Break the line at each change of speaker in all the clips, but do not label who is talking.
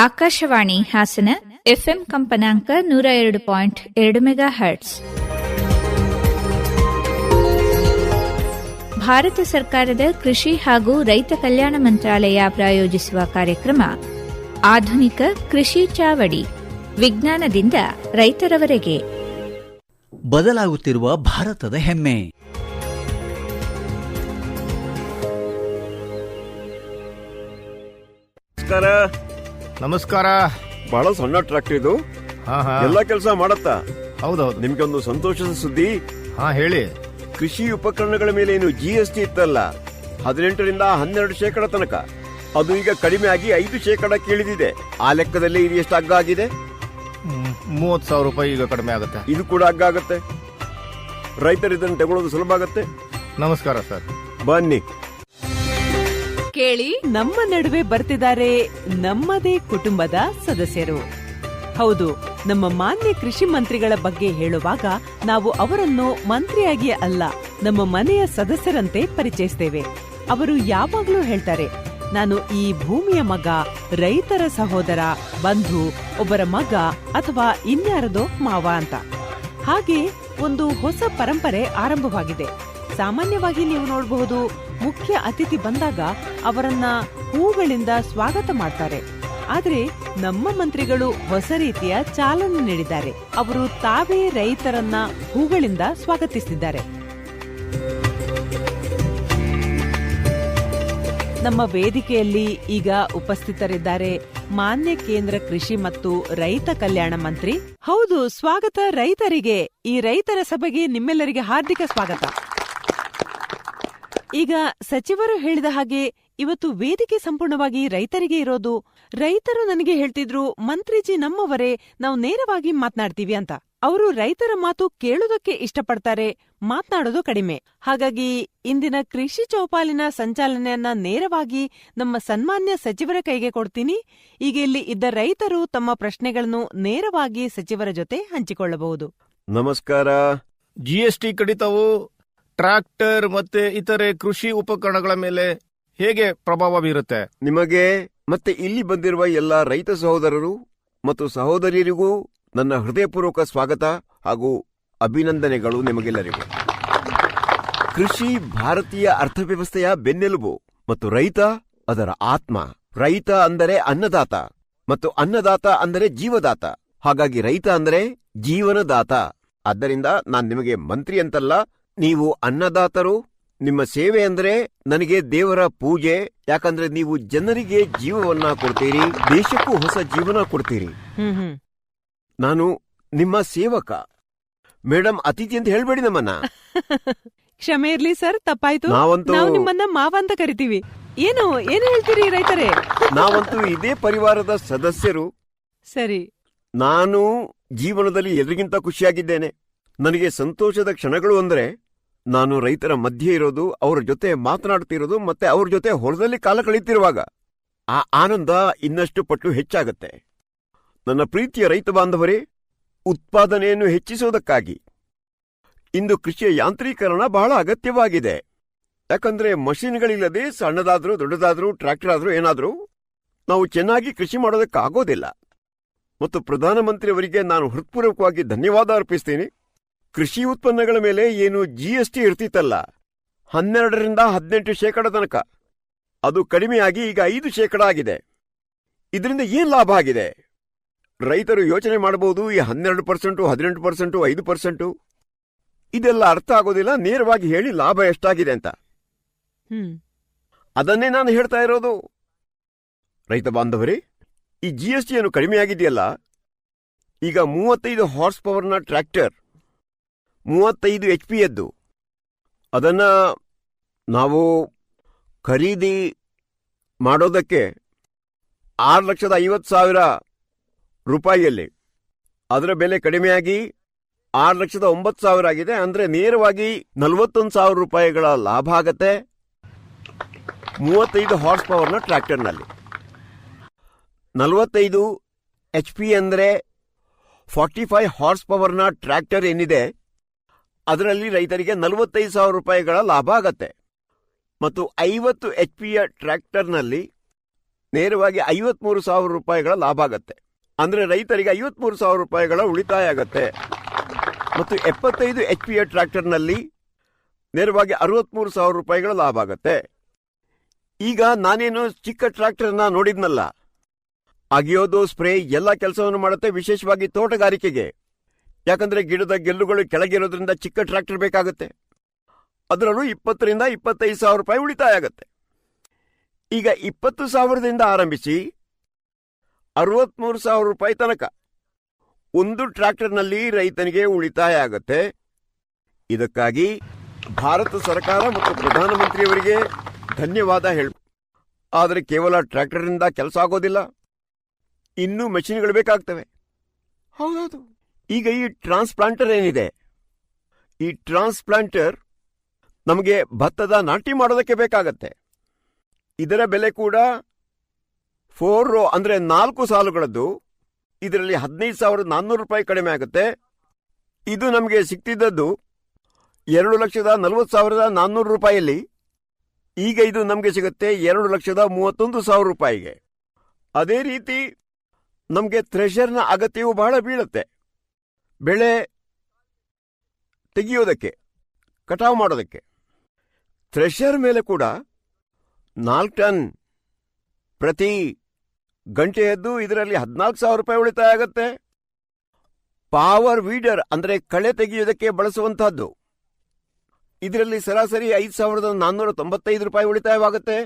Akashvani Hassan FM ಕಂಪನಾಂಕ ನೂರ ಎರಡು ಪಾಯಿಂಟ್ ಎರಡು ಮೆಗಾ ಹರ್ಟ್ಸ್ ಭಾರತ ಸರ್ಕಾರದ ಕೃಷಿ ಹಾಗೂ ರೈತ ಕಲ್ಯಾಣ ಮಂತ್ರಾಲಯ ಪ್ರಾಯೋಜಿಸುವ ಕಾರ್ಯಕ್ರಮ ಆಧುನಿಕ ಕೃಷಿ ಚಾವಡಿ ವಿಜ್ಞಾನದಿಂದ ರೈತರವರೆಗೆ.
ಬದಲಾಗುತ್ತಿರುವ ಭಾರತದ ಹೆಮ್ಮೆ.
ನಮಸ್ಕಾರ.
ನಮಸ್ಕಾರ.
ಬಹಳ ಸಣ್ಣ ಟ್ರ್ಯಾಕ್ಟರ್ ಇದು.
ಹಾ ಹಾ.
ಎಲ್ಲಾ ಕೆಲಸ ಮಾಡತ್ತಾ?
ಹೌದೌದು.
ನಿಮ್ಗೊಂದು ಸಂತೋಷದ ಸುದ್ದಿ?
ಹಾ ಹೇಳಿ.
ಕೃಷಿ ಉಪಕರಣಗಳ ಮೇಲೆ ಏನು ಜಿ ಎಸ್ ಟಿ ಇತ್ತಲ್ಲ? ಹದಿನೆಂಟರಿಂದ ಹನ್ನೆರಡು ಶೇಕಡ ತನಕ. ಅದು ಈಗ ಕಡಿಮೆ ಆಗಿ ಐದು ಶೇಕಡ ಕೇಳಿದಿದೆ. ಆ ಲೆಕ್ಕದಲ್ಲಿ ಇದು ಎಷ್ಟು ಅಗ್ಗ ಆಗಿದೆ?
ಮೂವತ್ತು ಸಾವಿರ ರೂಪಾಯಿ ಈಗ ಕಡಿಮೆ ಆಗುತ್ತೆ.
ಇದು ಕೂಡ ಅಗ್ಗ ಆಗುತ್ತೆ. ರೈತರು ಇದನ್ನು ತಗೊಳ್ಳೋದು ಸುಲಭ ಆಗುತ್ತೆ.
ನಮಸ್ಕಾರ ಸರ್.
ಬನ್ನಿ.
ಕೇಳಿ. ನಮ್ಮ ನಡುವೆ ಬರ್ತಿದ್ದಾರೆ ನಮ್ಮದೇ ಕುಟುಂಬದ ಸದಸ್ಯರು. ಹೌದು, ನಮ್ಮ ಮಾನ್ಯ ಕೃಷಿ ಮಂತ್ರಿಗಳ ಬಗ್ಗೆ ಹೇಳುವಾಗ ನಾವು ಅವರನ್ನು ಮಂತ್ರಿಯಾಗಿ ಅಲ್ಲ, ನಮ್ಮ ಮನೆಯ ಸದಸ್ಯರಂತೆ ಪರಿಚಯಿಸ್ತೇವೆ. ಅವರು ಯಾವಾಗಲೂ ಹೇಳ್ತಾರೆ, ನಾನು ಈ ಭೂಮಿಯ ಮಗ, ರೈತರ ಸಹೋದರ, ಬಂಧು, ಒಬ್ಬರ ಮಗ ಅಥವಾ ಇನ್ಯಾರದೋ ಮಾವ ಅಂತ. ಹಾಗೆ ಒಂದು ಹೊಸ ಪರಂಪರೆ ಆರಂಭವಾಗಿದೆ. ಸಾಮಾನ್ಯವಾಗಿ ನೀವು ನೋಡಬಹುದು ಮುಖ್ಯ ಅತಿಥಿ ಬಂದಾಗ ಅವರನ್ನ ಹೂಗಳಿಂದ ಸ್ವಾಗತ ಮಾಡ್ತಾರೆ. ಆದ್ರೆ ನಮ್ಮ ಮಂತ್ರಿಗಳು ಹೊಸ ರೀತಿಯ ಚಾಲನೆ ನೀಡಿದ್ದಾರೆ. ಅವರು ತಾವೇ ರೈತರನ್ನ ಹೂಗಳಿಂದ ಸ್ವಾಗತಿಸಿದ್ದಾರೆ. ನಮ್ಮ ವೇದಿಕೆಯಲ್ಲಿ ಈಗ ಉಪಸ್ಥಿತರಿದ್ದಾರೆ ಮಾನ್ಯ ಕೇಂದ್ರ ಕೃಷಿ ಮತ್ತು ರೈತ ಕಲ್ಯಾಣ ಮಂತ್ರಿ. ಹೌದು, ಸ್ವಾಗತ ರೈತರಿಗೆ. ಈ ರೈತರ ಸಭೆಗೆ ನಿಮ್ಮೆಲ್ಲರಿಗೆ ಹಾರ್ದಿಕ ಸ್ವಾಗತ. ಈಗ ಸಚಿವರು ಹೇಳಿದ ಹಾಗೆ ಇವತ್ತು ವೇದಿಕೆ ಸಂಪೂರ್ಣವಾಗಿ ರೈತರಿಗೆ ಇರೋದು. ರೈತರು ನನಗೆ ಹೇಳ್ತಿದ್ರು, ಮಂತ್ರಿಜಿ ನಮ್ಮವರೇ, ನಾವು ನೇರವಾಗಿ ಮಾತನಾಡ್ತೀವಿ ಅಂತ. ಅವರು ರೈತರ ಮಾತು ಕೇಳೋದಕ್ಕೆ ಇಷ್ಟಪಡ್ತಾರೆ, ಮಾತನಾಡೋದು ಕಡಿಮೆ. ಹಾಗಾಗಿ ಇಂದಿನ ಕೃಷಿ ಚೌಪಾಲಿನ ಸಂಚಾಲನೆಯನ್ನ ನೇರವಾಗಿ ನಮ್ಮ ಸನ್ಮಾನ್ಯ ಸಚಿವರ ಕೈಗೆ ಕೊಡ್ತೀನಿ. ಈಗ ಇಲ್ಲಿ ಇದ್ದ ರೈತರು ತಮ್ಮ ಪ್ರಶ್ನೆಗಳನ್ನು ನೇರವಾಗಿ ಸಚಿವರ ಜೊತೆ ಹಂಚಿಕೊಳ್ಳಬಹುದು.
ನಮಸ್ಕಾರ.
ಜಿಎಸ್ಟಿ ಕಡಿತವು ಟ್ರ್ಯಾಕ್ಟರ್ ಮತ್ತೆ ಇತರೆ ಕೃಷಿ ಉಪಕರಣಗಳ ಮೇಲೆ ಹೇಗೆ ಪ್ರಭಾವ ಬೀರುತ್ತೆ?
ನಿಮಗೆ ಮತ್ತೆ ಇಲ್ಲಿ ಬಂದಿರುವ ಎಲ್ಲ ರೈತ ಸಹೋದರರು ಮತ್ತು ಸಹೋದರಿಯರಿಗೂ ನನ್ನ ಹೃದಯಪೂರ್ವಕ ಸ್ವಾಗತ ಹಾಗೂ ಅಭಿನಂದನೆಗಳು ನಿಮಗೆಲ್ಲರಿಗೂ. ಕೃಷಿ ಭಾರತೀಯ ಅರ್ಥವ್ಯವಸ್ಥೆಯ ಬೆನ್ನೆಲುಬು ಮತ್ತು ರೈತ ಅದರ ಆತ್ಮ. ರೈತ ಅಂದರೆ ಅನ್ನದಾತ ಮತ್ತು ಅನ್ನದಾತ ಅಂದರೆ ಜೀವದಾತ. ಹಾಗಾಗಿ ರೈತ ಅಂದರೆ ಜೀವನದಾತ. ಆದ್ದರಿಂದ ನಾನ್ ನಿಮಗೆ ಮಂತ್ರಿ ಅಂತಲ್ಲ ನೀವು ಅನ್ನದಾತರು ನಿಮ್ಮ ಸೇವೆ ಅಂದ್ರೆ ನನಗೆ ದೇವರ ಪೂಜೆ ಯಾಕಂದ್ರೆ ನೀವು ಜನರಿಗೆ ಜೀವವನ್ನ ಕೊಡ್ತೀರಿ ದೇಶಕ್ಕೂ ಹೊಸ ಜೀವನ ಕೊಡ್ತೀರಿ. ನಾನು ನಿಮ್ಮ ಸೇವಕ. ಮೇಡಮ್ ಅತಿಥಿ ಅಂತ ಹೇಳ್ಬೇಡಿ ನಮ್ಮನ್ನ.
ಕ್ಷಮೆ ಇರ್ಲಿ ಸರ್ ತಪ್ಪಾಯ್ತು.
ನಾವಂತೂ
ನಾವು ನಿಮ್ಮನ್ನ ಮಾವ ಅಂತ ಕರಿತೀವಿ. ಏನು ಏನು ಹೇಳ್ತೀರಿ ರೈತರೇ?
ನಾವಂತೂ ಇದೇ ಪರಿವಾರದ ಸದಸ್ಯರು.
ಸರಿ.
ನಾನು ಜೀವನದಲ್ಲಿ ಎಲ್ರಿಗಿಂತ ಖುಷಿಯಾಗಿದ್ದೇನೆ. ನನಗೆ ಸಂತೋಷದ ಕ್ಷಣಗಳು ಅಂದ್ರೆ ನಾನು ರೈತರ ಮಧ್ಯೆ ಇರೋದು, ಅವರ ಜೊತೆ ಮಾತನಾಡ್ತಿರೋದು ಮತ್ತೆ ಅವ್ರ ಜೊತೆ ಹೊಲದಲ್ಲಿ ಕಾಲ ಕಳೀತಿರುವಾಗ ಆ ಆನಂದ ಇನ್ನಷ್ಟು ಪಟ್ಟು ಹೆಚ್ಚಾಗತ್ತೆ. ನನ್ನ ಪ್ರೀತಿಯ ರೈತ ಬಾಂಧವರೇ, ಉತ್ಪಾದನೆಯನ್ನು ಹೆಚ್ಚಿಸುವುದಕ್ಕಾಗಿ ಇಂದು ಕೃಷಿಯ ಯಾಂತ್ರೀಕರಣ ಬಹಳ ಅಗತ್ಯವಾಗಿದೆ. ಯಾಕಂದ್ರೆ ಮಷಿನ್ಗಳಿಲ್ಲದೆ ಸಣ್ಣದಾದ್ರೂ ದೊಡ್ಡದಾದ್ರೂ ಟ್ರ್ಯಾಕ್ಟರ್ ಆದರೂ ಏನಾದ್ರೂ ನಾವು ಚೆನ್ನಾಗಿ ಕೃಷಿ ಮಾಡೋದಕ್ಕಾಗೋದಿಲ್ಲ. ಮತ್ತು ಪ್ರಧಾನಮಂತ್ರಿಯವರಿಗೆ ನಾನು ಹೃತ್ಪೂರ್ವಕವಾಗಿ ಧನ್ಯವಾದ ಅರ್ಪಿಸ್ತೀನಿ. ಕೃಷಿ ಉತ್ಪನ್ನಗಳ ಮೇಲೆ ಏನು ಟಿ ಇರ್ತಿತ್ತಲ್ಲ ಹನ್ನೆರಡರಿಂದ ಹದಿನೆಂಟು ಶೇಕಡ ತನಕ. ಅದು ಕಡಿಮೆಯಾಗಿ ಈಗ ಐದು ಶೇಕಡ ಆಗಿದೆ. ಇದರಿಂದ ಏನ್ ಲಾಭ ಆಗಿದೆ? ರೈತರು ಯೋಚನೆ ಮಾಡಬಹುದು ಈ ಹನ್ನೆರಡು ಪರ್ಸೆಂಟು ಹದಿನೆಂಟು ಪರ್ಸೆಂಟು ಐದು ಪರ್ಸೆಂಟು. ಇದೆಲ್ಲ ಅರ್ಥ ಆಗೋದಿಲ್ಲ ನೇರವಾಗಿ ಹೇಳಿ ಲಾಭ ಎಷ್ಟಾಗಿದೆ ಅಂತ. ಅದನ್ನೇ ನಾನು ಹೇಳ್ತಾ ಇರೋದು. ರೈತ ಬಾಂಧವರೇ ಈ ಜಿ ಎಸ್ ಟಿಯನ್ನು ಕಡಿಮೆಯಾಗಿದೆಯಲ್ಲ ಈಗ ಮೂವತ್ತೈದು ಹಾರ್ಸ್ ಪವರ್ನ ಟ್ರ್ಯಾಕ್ಟರ್ ಮೂವತ್ತೈದು ಎಚ್ ಪಿ ಯದ್ದು. ಅದನ್ನು ನಾವು ಖರೀದಿ ಮಾಡೋದಕ್ಕೆ ಆರು ಲಕ್ಷದ ಐವತ್ತು ಸಾವಿರ ರೂಪಾಯಿಯಲ್ಲಿ. ಅದರ ಬೆಲೆ ಕಡಿಮೆಯಾಗಿ ಆರು ಲಕ್ಷದ ಒಂಬತ್ತು ಸಾವಿರ ಆಗಿದೆ. ಅಂದರೆ ನೇರವಾಗಿ ನಲವತ್ತೊಂದು ಸಾವಿರ ರೂಪಾಯಿಗಳ ಲಾಭ ಆಗತ್ತೆ ಮೂವತ್ತೈದು ಹಾರ್ಸ್ ಪವರ್ನ ಟ್ರ್ಯಾಕ್ಟರ್ನಲ್ಲಿ. ನಲವತ್ತೈದು ಎಚ್ ಪಿ ಅಂದರೆ ಫಾರ್ಟಿ ಫೈವ್ ಹಾರ್ಸ್ ಪವರ್ನ ಟ್ರ್ಯಾಕ್ಟರ್ ಏನಿದೆ ಅದರಲ್ಲಿ ರೈತರಿಗೆ ನಲವತ್ತೈದು ಸಾವಿರ ರೂಪಾಯಿಗಳ ಲಾಭ ಆಗತ್ತೆ. ಮತ್ತು ಐವತ್ತು ಎಚ್ ಪಿಯ ಟ್ರ್ಯಾಕ್ಟರ್ನಲ್ಲಿ ನೇರವಾಗಿ ಐವತ್ಮೂರು ಸಾವಿರ ರೂಪಾಯಿಗಳ ಲಾಭ ಆಗತ್ತೆ. ಅಂದರೆ ರೈತರಿಗೆ ಐವತ್ಮೂರು ಸಾವಿರ ರೂಪಾಯಿಗಳ ಉಳಿತಾಯ ಆಗತ್ತೆ. ಮತ್ತು ಎಪ್ಪತ್ತೈದು ಎಚ್ ಪಿಯ ಟ್ರ್ಯಾಕ್ಟರ್ನಲ್ಲಿ ನೇರವಾಗಿ ಅರವತ್ಮೂರು ಸಾವಿರ ರೂಪಾಯಿಗಳ ಲಾಭ ಆಗತ್ತೆ. ಈಗ ನಾನೇನು ಚಿಕ್ಕ ಟ್ರ್ಯಾಕ್ಟರ್ನ ನೋಡಿದ್ನಲ್ಲ? ಅಗಿಯೋದು, ಸ್ಪ್ರೇ ಎಲ್ಲ ಕೆಲಸವನ್ನು ಮಾಡುತ್ತೆ, ವಿಶೇಷವಾಗಿ ತೋಟಗಾರಿಕೆಗೆ. ಯಾಕಂದ್ರೆ ಗಿಡದ ಗೆಲ್ಲುಗಳು ಕೆಳಗಿರೋದ್ರಿಂದ ಚಿಕ್ಕ ಟ್ರ್ಯಾಕ್ಟರ್ ಬೇಕಾಗುತ್ತೆ. ಅದರಲ್ಲೂ ಇಪ್ಪತ್ತರಿಂದ ಇಪ್ಪತ್ತೈದು ಸಾವಿರ ರೂಪಾಯಿ ಉಳಿತಾಯ ಆಗುತ್ತೆ. ಈಗ ಇಪ್ಪತ್ತು ಸಾವಿರದಿಂದ ಆರಂಭಿಸಿ ಅರವತ್ಮೂರು ಸಾವಿರ ರೂಪಾಯಿ ತನಕ ಒಂದು ಟ್ರ್ಯಾಕ್ಟರ್ನಲ್ಲಿ ರೈತನಿಗೆ ಉಳಿತಾಯ ಆಗುತ್ತೆ. ಇದಕ್ಕಾಗಿ ಭಾರತ ಸರ್ಕಾರ ಮತ್ತು ಪ್ರಧಾನಮಂತ್ರಿಯವರಿಗೆ ಧನ್ಯವಾದ ಹೇಳ ಆದರೆ ಕೇವಲ ಟ್ರ್ಯಾಕ್ಟರ್ನಿಂದ ಕೆಲಸ ಆಗೋದಿಲ್ಲ. ಇನ್ನೂ ಮೆಷಿನ್ಗಳು ಬೇಕಾಗ್ತವೆ. ಹೌದೌದು. ಈಗ ಈ ಟ್ರಾನ್ಸ್ಪ್ಲಾಂಟರ್ ಏನಿದೆ? ಈ ಟ್ರಾನ್ಸ್ಪ್ಲಾಂಟರ್ ನಮಗೆ ಭತ್ತದ ನಾಟಿ ಮಾಡೋದಕ್ಕೆ ಬೇಕಾಗತ್ತೆ. ಇದರ ಬೆಲೆ ಕೂಡ ಫೋರ್ ರೋ ಅಂದ್ರೆ ನಾಲ್ಕು ಸಾಲುಗಳದ್ದು. ಇದರಲ್ಲಿ ಹದಿನೈದು ಸಾವಿರದ ನಾನ್ನೂರು ರೂಪಾಯಿ ಕಡಿಮೆ ಆಗುತ್ತೆ. ಇದು ನಮಗೆ ಸಿಗ್ತಿದ್ದದ್ದು ಎರಡು ಲಕ್ಷದ ನಲವತ್ತು ಸಾವಿರದ ನಾನ್ನೂರು ರೂಪಾಯಿಯಲ್ಲಿ ಈಗ ಇದು ನಮಗೆ ಸಿಗುತ್ತೆ ಎರಡು ಲಕ್ಷದ ಮೂವತ್ತೊಂದು ಸಾವಿರ ರೂಪಾಯಿಗೆ. ಅದೇ ರೀತಿ ನಮಗೆ ಥ್ರೆಷರ್ನ ಅಗತ್ಯವೂ ಬಹಳ ಬೀಳುತ್ತೆ. ಬೆಳೆ ತೆಗೆಯೋದಕ್ಕೆ, ಕಟಾವು ಮಾಡೋದಕ್ಕೆ. ಥ್ರೆಷರ್ ಮೇಲೆ ಕೂಡ ನಾಲ್ಕು ಟನ್ ಪ್ರತಿ ಗಂಟೆಯದ್ದು ಇದರಲ್ಲಿ ಹದಿನಾಲ್ಕು ಸಾವಿರ ರೂಪಾಯಿ ಉಳಿತಾಯ ಆಗುತ್ತೆ. ಪಾವರ್ ವೀಡರ್ ಅಂದ್ರೆ ಕಳೆ ತೆಗೆಯೋದಕ್ಕೆ ಬಳಸುವಂತಹದ್ದು. ಇದರಲ್ಲಿ ಸರಾಸರಿ ಐದು ಸಾವಿರದ ನಾನ್ನೂರ ತೊಂಬತ್ತೈದು ರೂಪಾಯಿ ಉಳಿತಾಯವಾಗುತ್ತೆ.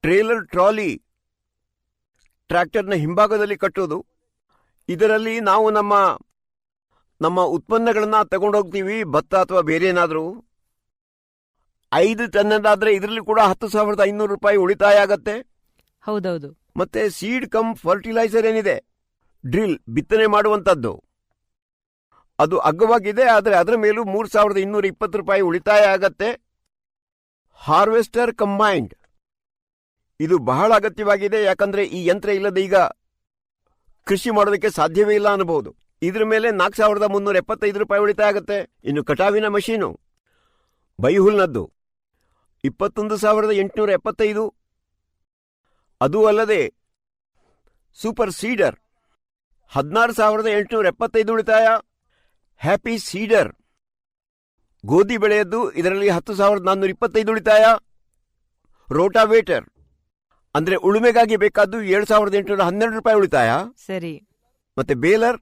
ಟ್ರೇಲರ್ ಟ್ರಾಲಿ ಟ್ರ್ಯಾಕ್ಟರ್ನ ಹಿಂಭಾಗದಲ್ಲಿ ಕಟ್ಟೋದು ಇದರಲ್ಲಿ ನಾವು ನಮ್ಮ ನಮ್ಮ ಉತ್ಪನ್ನಗಳನ್ನ ತಗೊಂಡೋಗ್ತೀವಿ. ಭತ್ತ ಅಥವಾ ಬೇರೆ ಏನಾದರೂ. ಐದು ಟನ್ನದಾದ್ರೆ ಇದರಲ್ಲಿ ಕೂಡ ಹತ್ತು ಸಾವಿರದ ಐನೂರು ರೂಪಾಯಿ ಉಳಿತಾಯ ಆಗತ್ತೆ.
ಹೌದೌದು.
ಮತ್ತೆ ಸೀಡ್ ಕಮ್ ಫರ್ಟಿಲೈಸರ್ ಏನಿದೆ? ಡ್ರಿಲ್ ಬಿತ್ತನೆ ಮಾಡುವಂತದ್ದು ಅದು ಅಗ್ಗವಾಗಿದೆ ಆದರೆ ಅದರ ಮೇಲೂ ಮೂರು ಸಾವಿರದ ಇನ್ನೂರ ಇಪ್ಪತ್ತು ರೂಪಾಯಿ ಉಳಿತಾಯ ಆಗತ್ತೆ. Harvester combined. ಇದು ಬಹಳ ಅಗತ್ಯವಾಗಿದೆ ಯಾಕಂದ್ರೆ ಈ ಯಂತ್ರ ಇಲ್ಲದೆ ಈಗ ಕೃಷಿ ಮಾಡೋದಕ್ಕೆ ಸಾಧ್ಯವೇ ಇಲ್ಲ ಅನ್ನಬಹುದು. ಇದ್ರ ಮೇಲೆ ನಾಲ್ಕು ಸಾವಿರದ ಮುನ್ನೂರ ಎಪ್ಪತ್ತೈದು ರೂಪಾಯಿ ಉಳಿತಾಯ ಆಗುತ್ತೆ. ಇನ್ನು ಕಟಾವಿನ ಮಷೀನು. ಬೈಹುಲ್ನದ್ದು. ಇಪ್ಪತ್ತೊಂದು ಸಾವಿರದ ಎಂಟುನೂರ ಎಪ್ಪತ್ತೈದು. ಅದೂ ಅಲ್ಲದೆ, ಸೂಪರ್ ಸೀಡರ್. ಹದಿನಾರು ಸಾವಿರದ ಎಂಟುನೂರ ಎಪ್ಪತ್ತೈದು ಉಳಿತಾಯ. Happy seeder. ಗೋಧಿ ಬೆಳೆಯದ್ದು ಇದರಲ್ಲಿ ಹತ್ತು ಸಾವಿರದ ನಾನ್ನೂರ ಇಪ್ಪತ್ತೈದು ಉಳಿತಾಯ. ರೋಟಾವೇಟರ್. ಅಂದ್ರೆ ಉಳುಮೆಗಾಗಿ ಬೇಕಾದ್ದು ಏಳು ಸಾವಿರದ ಎಂಟುನೂರ ಹನ್ನೆರಡು ರೂಪಾಯಿ ಉಳಿತಾಯ?
ಸರಿ.
ಮತ್ತೆ ಬೇಲರ್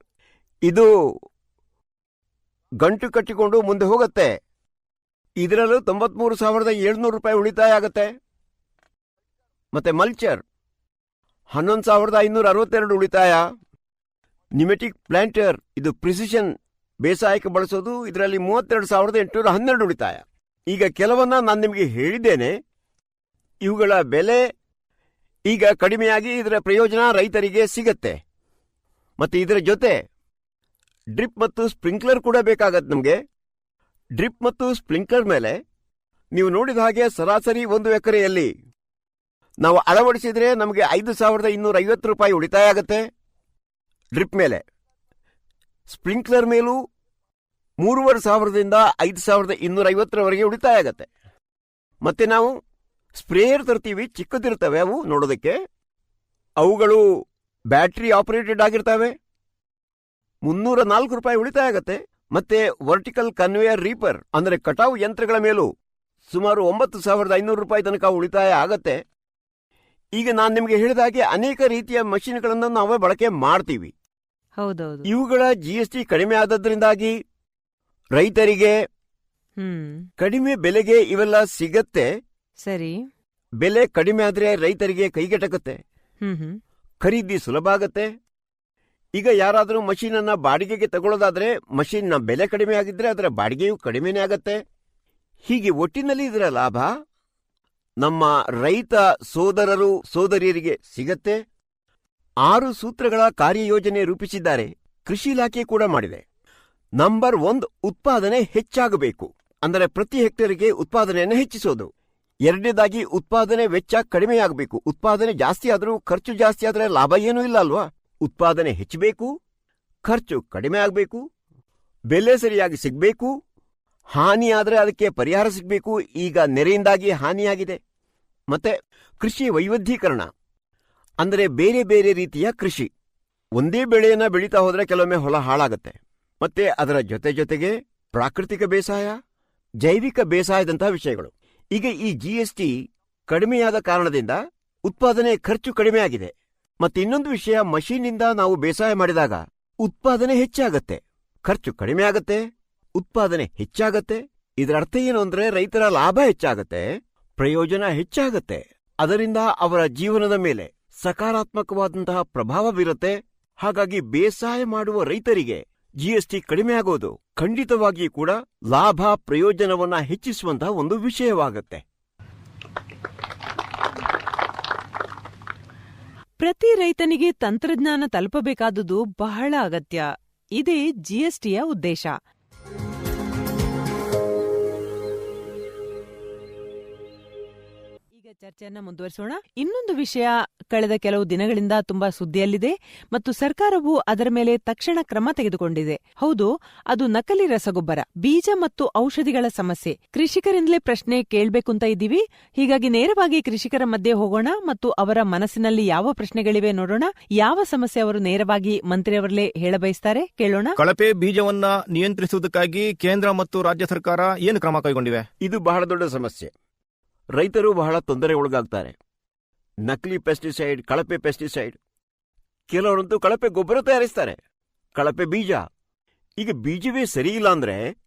ಇದು ಗಂಟು ಕಟ್ಟಿಕೊಂಡು ಮುಂದೆ ಹೋಗುತ್ತೆ. ಇದರಲ್ಲೂ ತೊಂಬತ್ಮೂರು ಸಾವಿರದ ಏಳ್ನೂರು ರೂಪಾಯಿ ಉಳಿತಾಯ ಆಗತ್ತೆ. ಮತ್ತೆ ಮಲ್ಚರ್ ಹನ್ನೊಂದು ಸಾವಿರದ ಐನೂರ ಅರವತ್ತೆರಡು ಉಳಿತಾಯ. ನಿಮೆಟಿಕ್ ಪ್ಲಾಂಟರ್ ಇದು ಪ್ರಿಸಿಷನ್ ಬೇಸಾಯಕ್ಕೆ ಬಳಸೋದು ಇದರಲ್ಲಿ ಮೂವತ್ತೆರಡು ಸಾವಿರದ ಎಂಟುನೂರ ಹನ್ನೆರಡು ಉಳಿತಾಯ. ಈಗ ಕೆಲವನ್ನ ನಾನು ನಿಮಗೆ ಹೇಳಿದ್ದೇನೆ ಇವುಗಳ ಬೆಲೆ ಈಗ ಕಡಿಮೆಯಾಗಿ ಇದರ ಪ್ರಯೋಜನ ರೈತರಿಗೆ ಸಿಗತ್ತೆ. ಮತ್ತು ಇದರ ಜೊತೆ ಡ್ರಿಪ್ ಮತ್ತು ಸ್ಪ್ರಿಂಕ್ಲರ್ ಕೂಡ ಬೇಕಾಗತ್ತೆ ನಮಗೆ. ಡ್ರಿಪ್ ಮತ್ತು ಸ್ಪ್ರಿಂಕ್ಲರ್ ಮೇಲೆ ನೀವು ನೋಡಿದ ಹಾಗೆ ಸರಾಸರಿ ಒಂದು ಎಕರೆಯಲ್ಲಿ ನಾವು ಅಳವಡಿಸಿದರೆ ನಮಗೆ ಐದು ಸಾವಿರದ ಇನ್ನೂರ ಐವತ್ತು ರೂಪಾಯಿ ಉಳಿತಾಯ ಆಗುತ್ತೆ. ಡ್ರಿಪ್ ಮೇಲೆ. ಸ್ಪ್ರಿಂಕ್ಲರ್ ಮೇಲೂ ಮೂರುವರೆ ಸಾವಿರದಿಂದ ಐದು ಸಾವಿರದ ಇನ್ನೂರ ಐವತ್ತರವರೆಗೆ ಉಳಿತಾಯ ಆಗತ್ತೆ. ಮತ್ತೆ ನಾವು ಸ್ಪ್ರೇಯರ್ ತರ್ತೀವಿ ಚಿಕ್ಕದಿರ್ತವೆ ಅವು ನೋಡೋದಕ್ಕೆ. ಅವುಗಳು ಬ್ಯಾಟ್ರಿ ಆಪರೇಟೆಡ್ ಆಗಿರ್ತವೆ. ಮುನ್ನೂರ ನಾಲ್ಕು ರೂಪಾಯಿ ಉಳಿತಾಯ ಆಗತ್ತೆ. ಮತ್ತೆ ವರ್ಟಿಕಲ್ ಕನ್ವೇಯರ್ ರೀಪರ್ ಅಂದ್ರೆ ಕಟಾವು ಯಂತ್ರಗಳ ಮೇಲೂ ಸುಮಾರು ಒಂಬತ್ತು ಸಾವಿರದ ಐನೂರು ರೂಪಾಯಿ ತನಕ ಉಳಿತಾಯ ಆಗತ್ತೆ. ಈಗ ನಾನು ನಿಮಗೆ ಹೇಳಿದ ಹಾಗೆ ಅನೇಕ ರೀತಿಯ ಮಷಿನ್ಗಳನ್ನು ನಾವೇ ಬಳಕೆ ಮಾಡ್ತೀವಿ.
ಹೌದೌದು.
ಇವುಗಳ ಜಿ ಎಸ್ ಟಿ ಕಡಿಮೆ ಆದದ್ರಿಂದಾಗಿ ರೈತರಿಗೆ ಕಡಿಮೆ ಬೆಲೆಗೆ ಇವೆಲ್ಲ ಸಿಗತ್ತೆ.
ಸರಿ.
ಬೆಲೆ ಕಡಿಮೆ ಆದ್ರೆ ರೈತರಿಗೆ ಕೈಗೆಟಕತ್ತೆ. ಖರೀದಿ ಸುಲಭ ಆಗತ್ತೆ. ಈಗ ಯಾರಾದರೂ ಮಷೀನ್ ಅನ್ನ ಬಾಡಿಗೆಗೆ ತಗೊಳ್ಳೋದಾದ್ರೆ ಮಷೀನ್ನ ಬೆಲೆ ಕಡಿಮೆ ಆಗಿದ್ರೆ ಅದರ ಬಾಡಿಗೆಯೂ ಕಡಿಮೆನೇ ಆಗತ್ತೆ. ಹೀಗೆ ಒಟ್ಟಿನಲ್ಲಿ ಇದರ ಲಾಭ ನಮ್ಮ ರೈತ ಸೋದರರು ಸೋದರಿಯರಿಗೆ ಸಿಗತ್ತೆ. ಆರು ಸೂತ್ರಗಳ ಕಾರ್ಯಯೋಜನೆ ರೂಪಿಸಿದ್ದಾರೆ. ಕೃಷಿ ಇಲಾಖೆ ಕೂಡ ಮಾಡಿದೆ. ನಂಬರ್ ಒಂದು ಉತ್ಪಾದನೆ ಹೆಚ್ಚಾಗಬೇಕು. ಅಂದರೆ ಪ್ರತಿ ಹೆಕ್ಟೇರ್ಗೆ ಉತ್ಪಾದನೆಯನ್ನು ಹೆಚ್ಚಿಸೋದು. ಎರಡನೇದಾಗಿ ಉತ್ಪಾದನೆ ವೆಚ್ಚ ಕಡಿಮೆಯಾಗಬೇಕು. ಉತ್ಪಾದನೆ ಜಾಸ್ತಿ ಆದರೂ ಖರ್ಚು ಜಾಸ್ತಿ ಆದರೆ ಲಾಭ ಏನೂ ಇಲ್ಲ ಅಲ್ವಾ? ಉತ್ಪಾದನೆ ಹೆಚ್ಚಬೇಕು, ಖರ್ಚು ಕಡಿಮೆ ಆಗಬೇಕು, ಬೆಲೆ ಸರಿಯಾಗಿ ಸಿಗಬೇಕು ಹಾನಿಯಾದರೆ ಅದಕ್ಕೆ ಪರಿಹಾರ ಸಿಗಬೇಕು, ಈಗ ನೆರೆಯಿಂದಾಗಿ ಹಾನಿಯಾಗಿದೆ. ಮತ್ತೆ ಕೃಷಿ ವೈವಿಧ್ಯೀಕರಣ, ಅಂದರೆ ಬೇರೆ ಬೇರೆ ರೀತಿಯ ಕೃಷಿ. ಒಂದೇ ಬೆಳೆಯನ್ನು ಬೆಳೀತಾ ಹೋದರೆ ಕೆಲವೊಮ್ಮೆ ಹೊಲ ಹಾಳಾಗುತ್ತೆ. ಮತ್ತೆ ಅದರ ಜೊತೆ ಜೊತೆಗೆ ಪ್ರಾಕೃತಿಕ ಬೇಸಾಯ, ಜೈವಿಕ ಬೇಸಾಯದಂತಹ ವಿಷಯಗಳು. ಈಗ ಈ ಜಿಎಸ್ಟಿ ಕಡಿಮೆಯಾದ ಕಾರಣದಿಂದ ಉತ್ಪಾದನೆ ಖರ್ಚು ಕಡಿಮೆಯಾಗಿದೆ. ಮತ್ತೆ ಇನ್ನೊಂದು ವಿಷಯ, ಮಷೀನ್ನಿಂದ ನಾವು ಬೇಸಾಯ ಮಾಡಿದಾಗ ಉತ್ಪಾದನೆ ಹೆಚ್ಚಾಗತ್ತೆ. ಖರ್ಚು ಕಡಿಮೆ ಆಗತ್ತೆ ಉತ್ಪಾದನೆ ಹೆಚ್ಚಾಗತ್ತೆ. ಇದರ ಅರ್ಥ ಏನು ಅಂದ್ರೆ ರೈತರ ಲಾಭ ಹೆಚ್ಚಾಗತ್ತೆ, ಪ್ರಯೋಜನ ಹೆಚ್ಚಾಗತ್ತೆ. ಅದರಿಂದ ಅವರ ಜೀವನದ ಮೇಲೆ ಸಕಾರಾತ್ಮಕವಾದಂತಹ ಪ್ರಭಾವ ಬೀರುತ್ತೆ. ಹಾಗಾಗಿ ಬೇಸಾಯ ಮಾಡುವ ರೈತರಿಗೆ ಜಿಎಸ್ಟಿ ಕಡಿಮೆ ಆಗೋದು ಖಂಡಿತವಾಗಿ ಕೂಡ ಲಾಭ ಪ್ರಯೋಜನವನ್ನ ಹೆಚ್ಚಿಸುವಂತಹ ಒಂದು ವಿಷಯವಾಗುತ್ತೆ.
ಪ್ರತಿ ರೈತನಿಗೆ ತಂತ್ರಜ್ಞಾನ ತಲುಪಬೇಕಾದುದು ಬಹಳ ಅಗತ್ಯ. ಇದೇ ಜಿಎಸ್ಟಿಯ ಉದ್ದೇಶ. ಚರ್ಚೆಯನ್ನ ಮುಂದುವರಿಸೋಣ. ಇನ್ನೊಂದು ವಿಷಯ ಕಳೆದ ಕೆಲವು ದಿನಗಳಿಂದ ತುಂಬಾ ಸುದ್ದಿಯಲ್ಲಿದೆ ಮತ್ತು ಸರ್ಕಾರವು ಅದರ ಮೇಲೆ ತಕ್ಷಣ ಕ್ರಮ ತೆಗೆದುಕೊಂಡಿದೆ. ಹೌದು ಅದು ನಕಲಿ ರಸಗೊಬ್ಬರ ಬೀಜ ಮತ್ತು ಔಷಧಿಗಳ ಸಮಸ್ಯೆ. ಕೃಷಿಕರಿಂದಲೇ ಪ್ರಶ್ನೆ ಕೇಳಬೇಕು ಅಂತ ಇದ್ದೀವಿ. ಹೀಗಾಗಿ ನೇರವಾಗಿ ಕೃಷಿಕರ ಮಧ್ಯೆ ಹೋಗೋಣ ಮತ್ತು ಅವರ ಮನಸ್ಸಿನಲ್ಲಿ ಯಾವ ಪ್ರಶ್ನೆಗಳಿವೆ ನೋಡೋಣ. ಯಾವ ಸಮಸ್ಯೆ ಅವರು ನೇರವಾಗಿ ಮಂತ್ರಿಯವರಲ್ಲೇ ಹೇಳಬಯಸ್ತಾರೆ ಕೇಳೋಣ.
ಕಳಪೆ ಬೀಜವನ್ನ ನಿಯಂತ್ರಿಸುವುದಕ್ಕಾಗಿ ಕೇಂದ್ರ ಮತ್ತು ರಾಜ್ಯ ಸರ್ಕಾರ ಏನು ಕ್ರಮ ಕೈಗೊಂಡಿವೆ?
ಇದು ಬಹಳ ದೊಡ್ಡ ಸಮಸ್ಯೆ. ರೈತರು ಬಹಳ ತೊಂದರೆ ಒಳಗಾಗ್ತಾರೆ ನಕಲಿ ಪೆಸ್ಟಿಸೈಡ್ ಕಳಪೆ ಪೆಸ್ಟಿಸೈಡ್ ಕೆಲವರಂತೂ ಕಳಪೆ ಗೊಬ್ಬರ ತಯಾರಿಸ್ತಾರೆ. ಕಳಪೆ ಬೀಜ. ಈಗ ಬೀಜವೇ ಸರಿ ಇಲ್ಲ ಅಂದ್ರೆ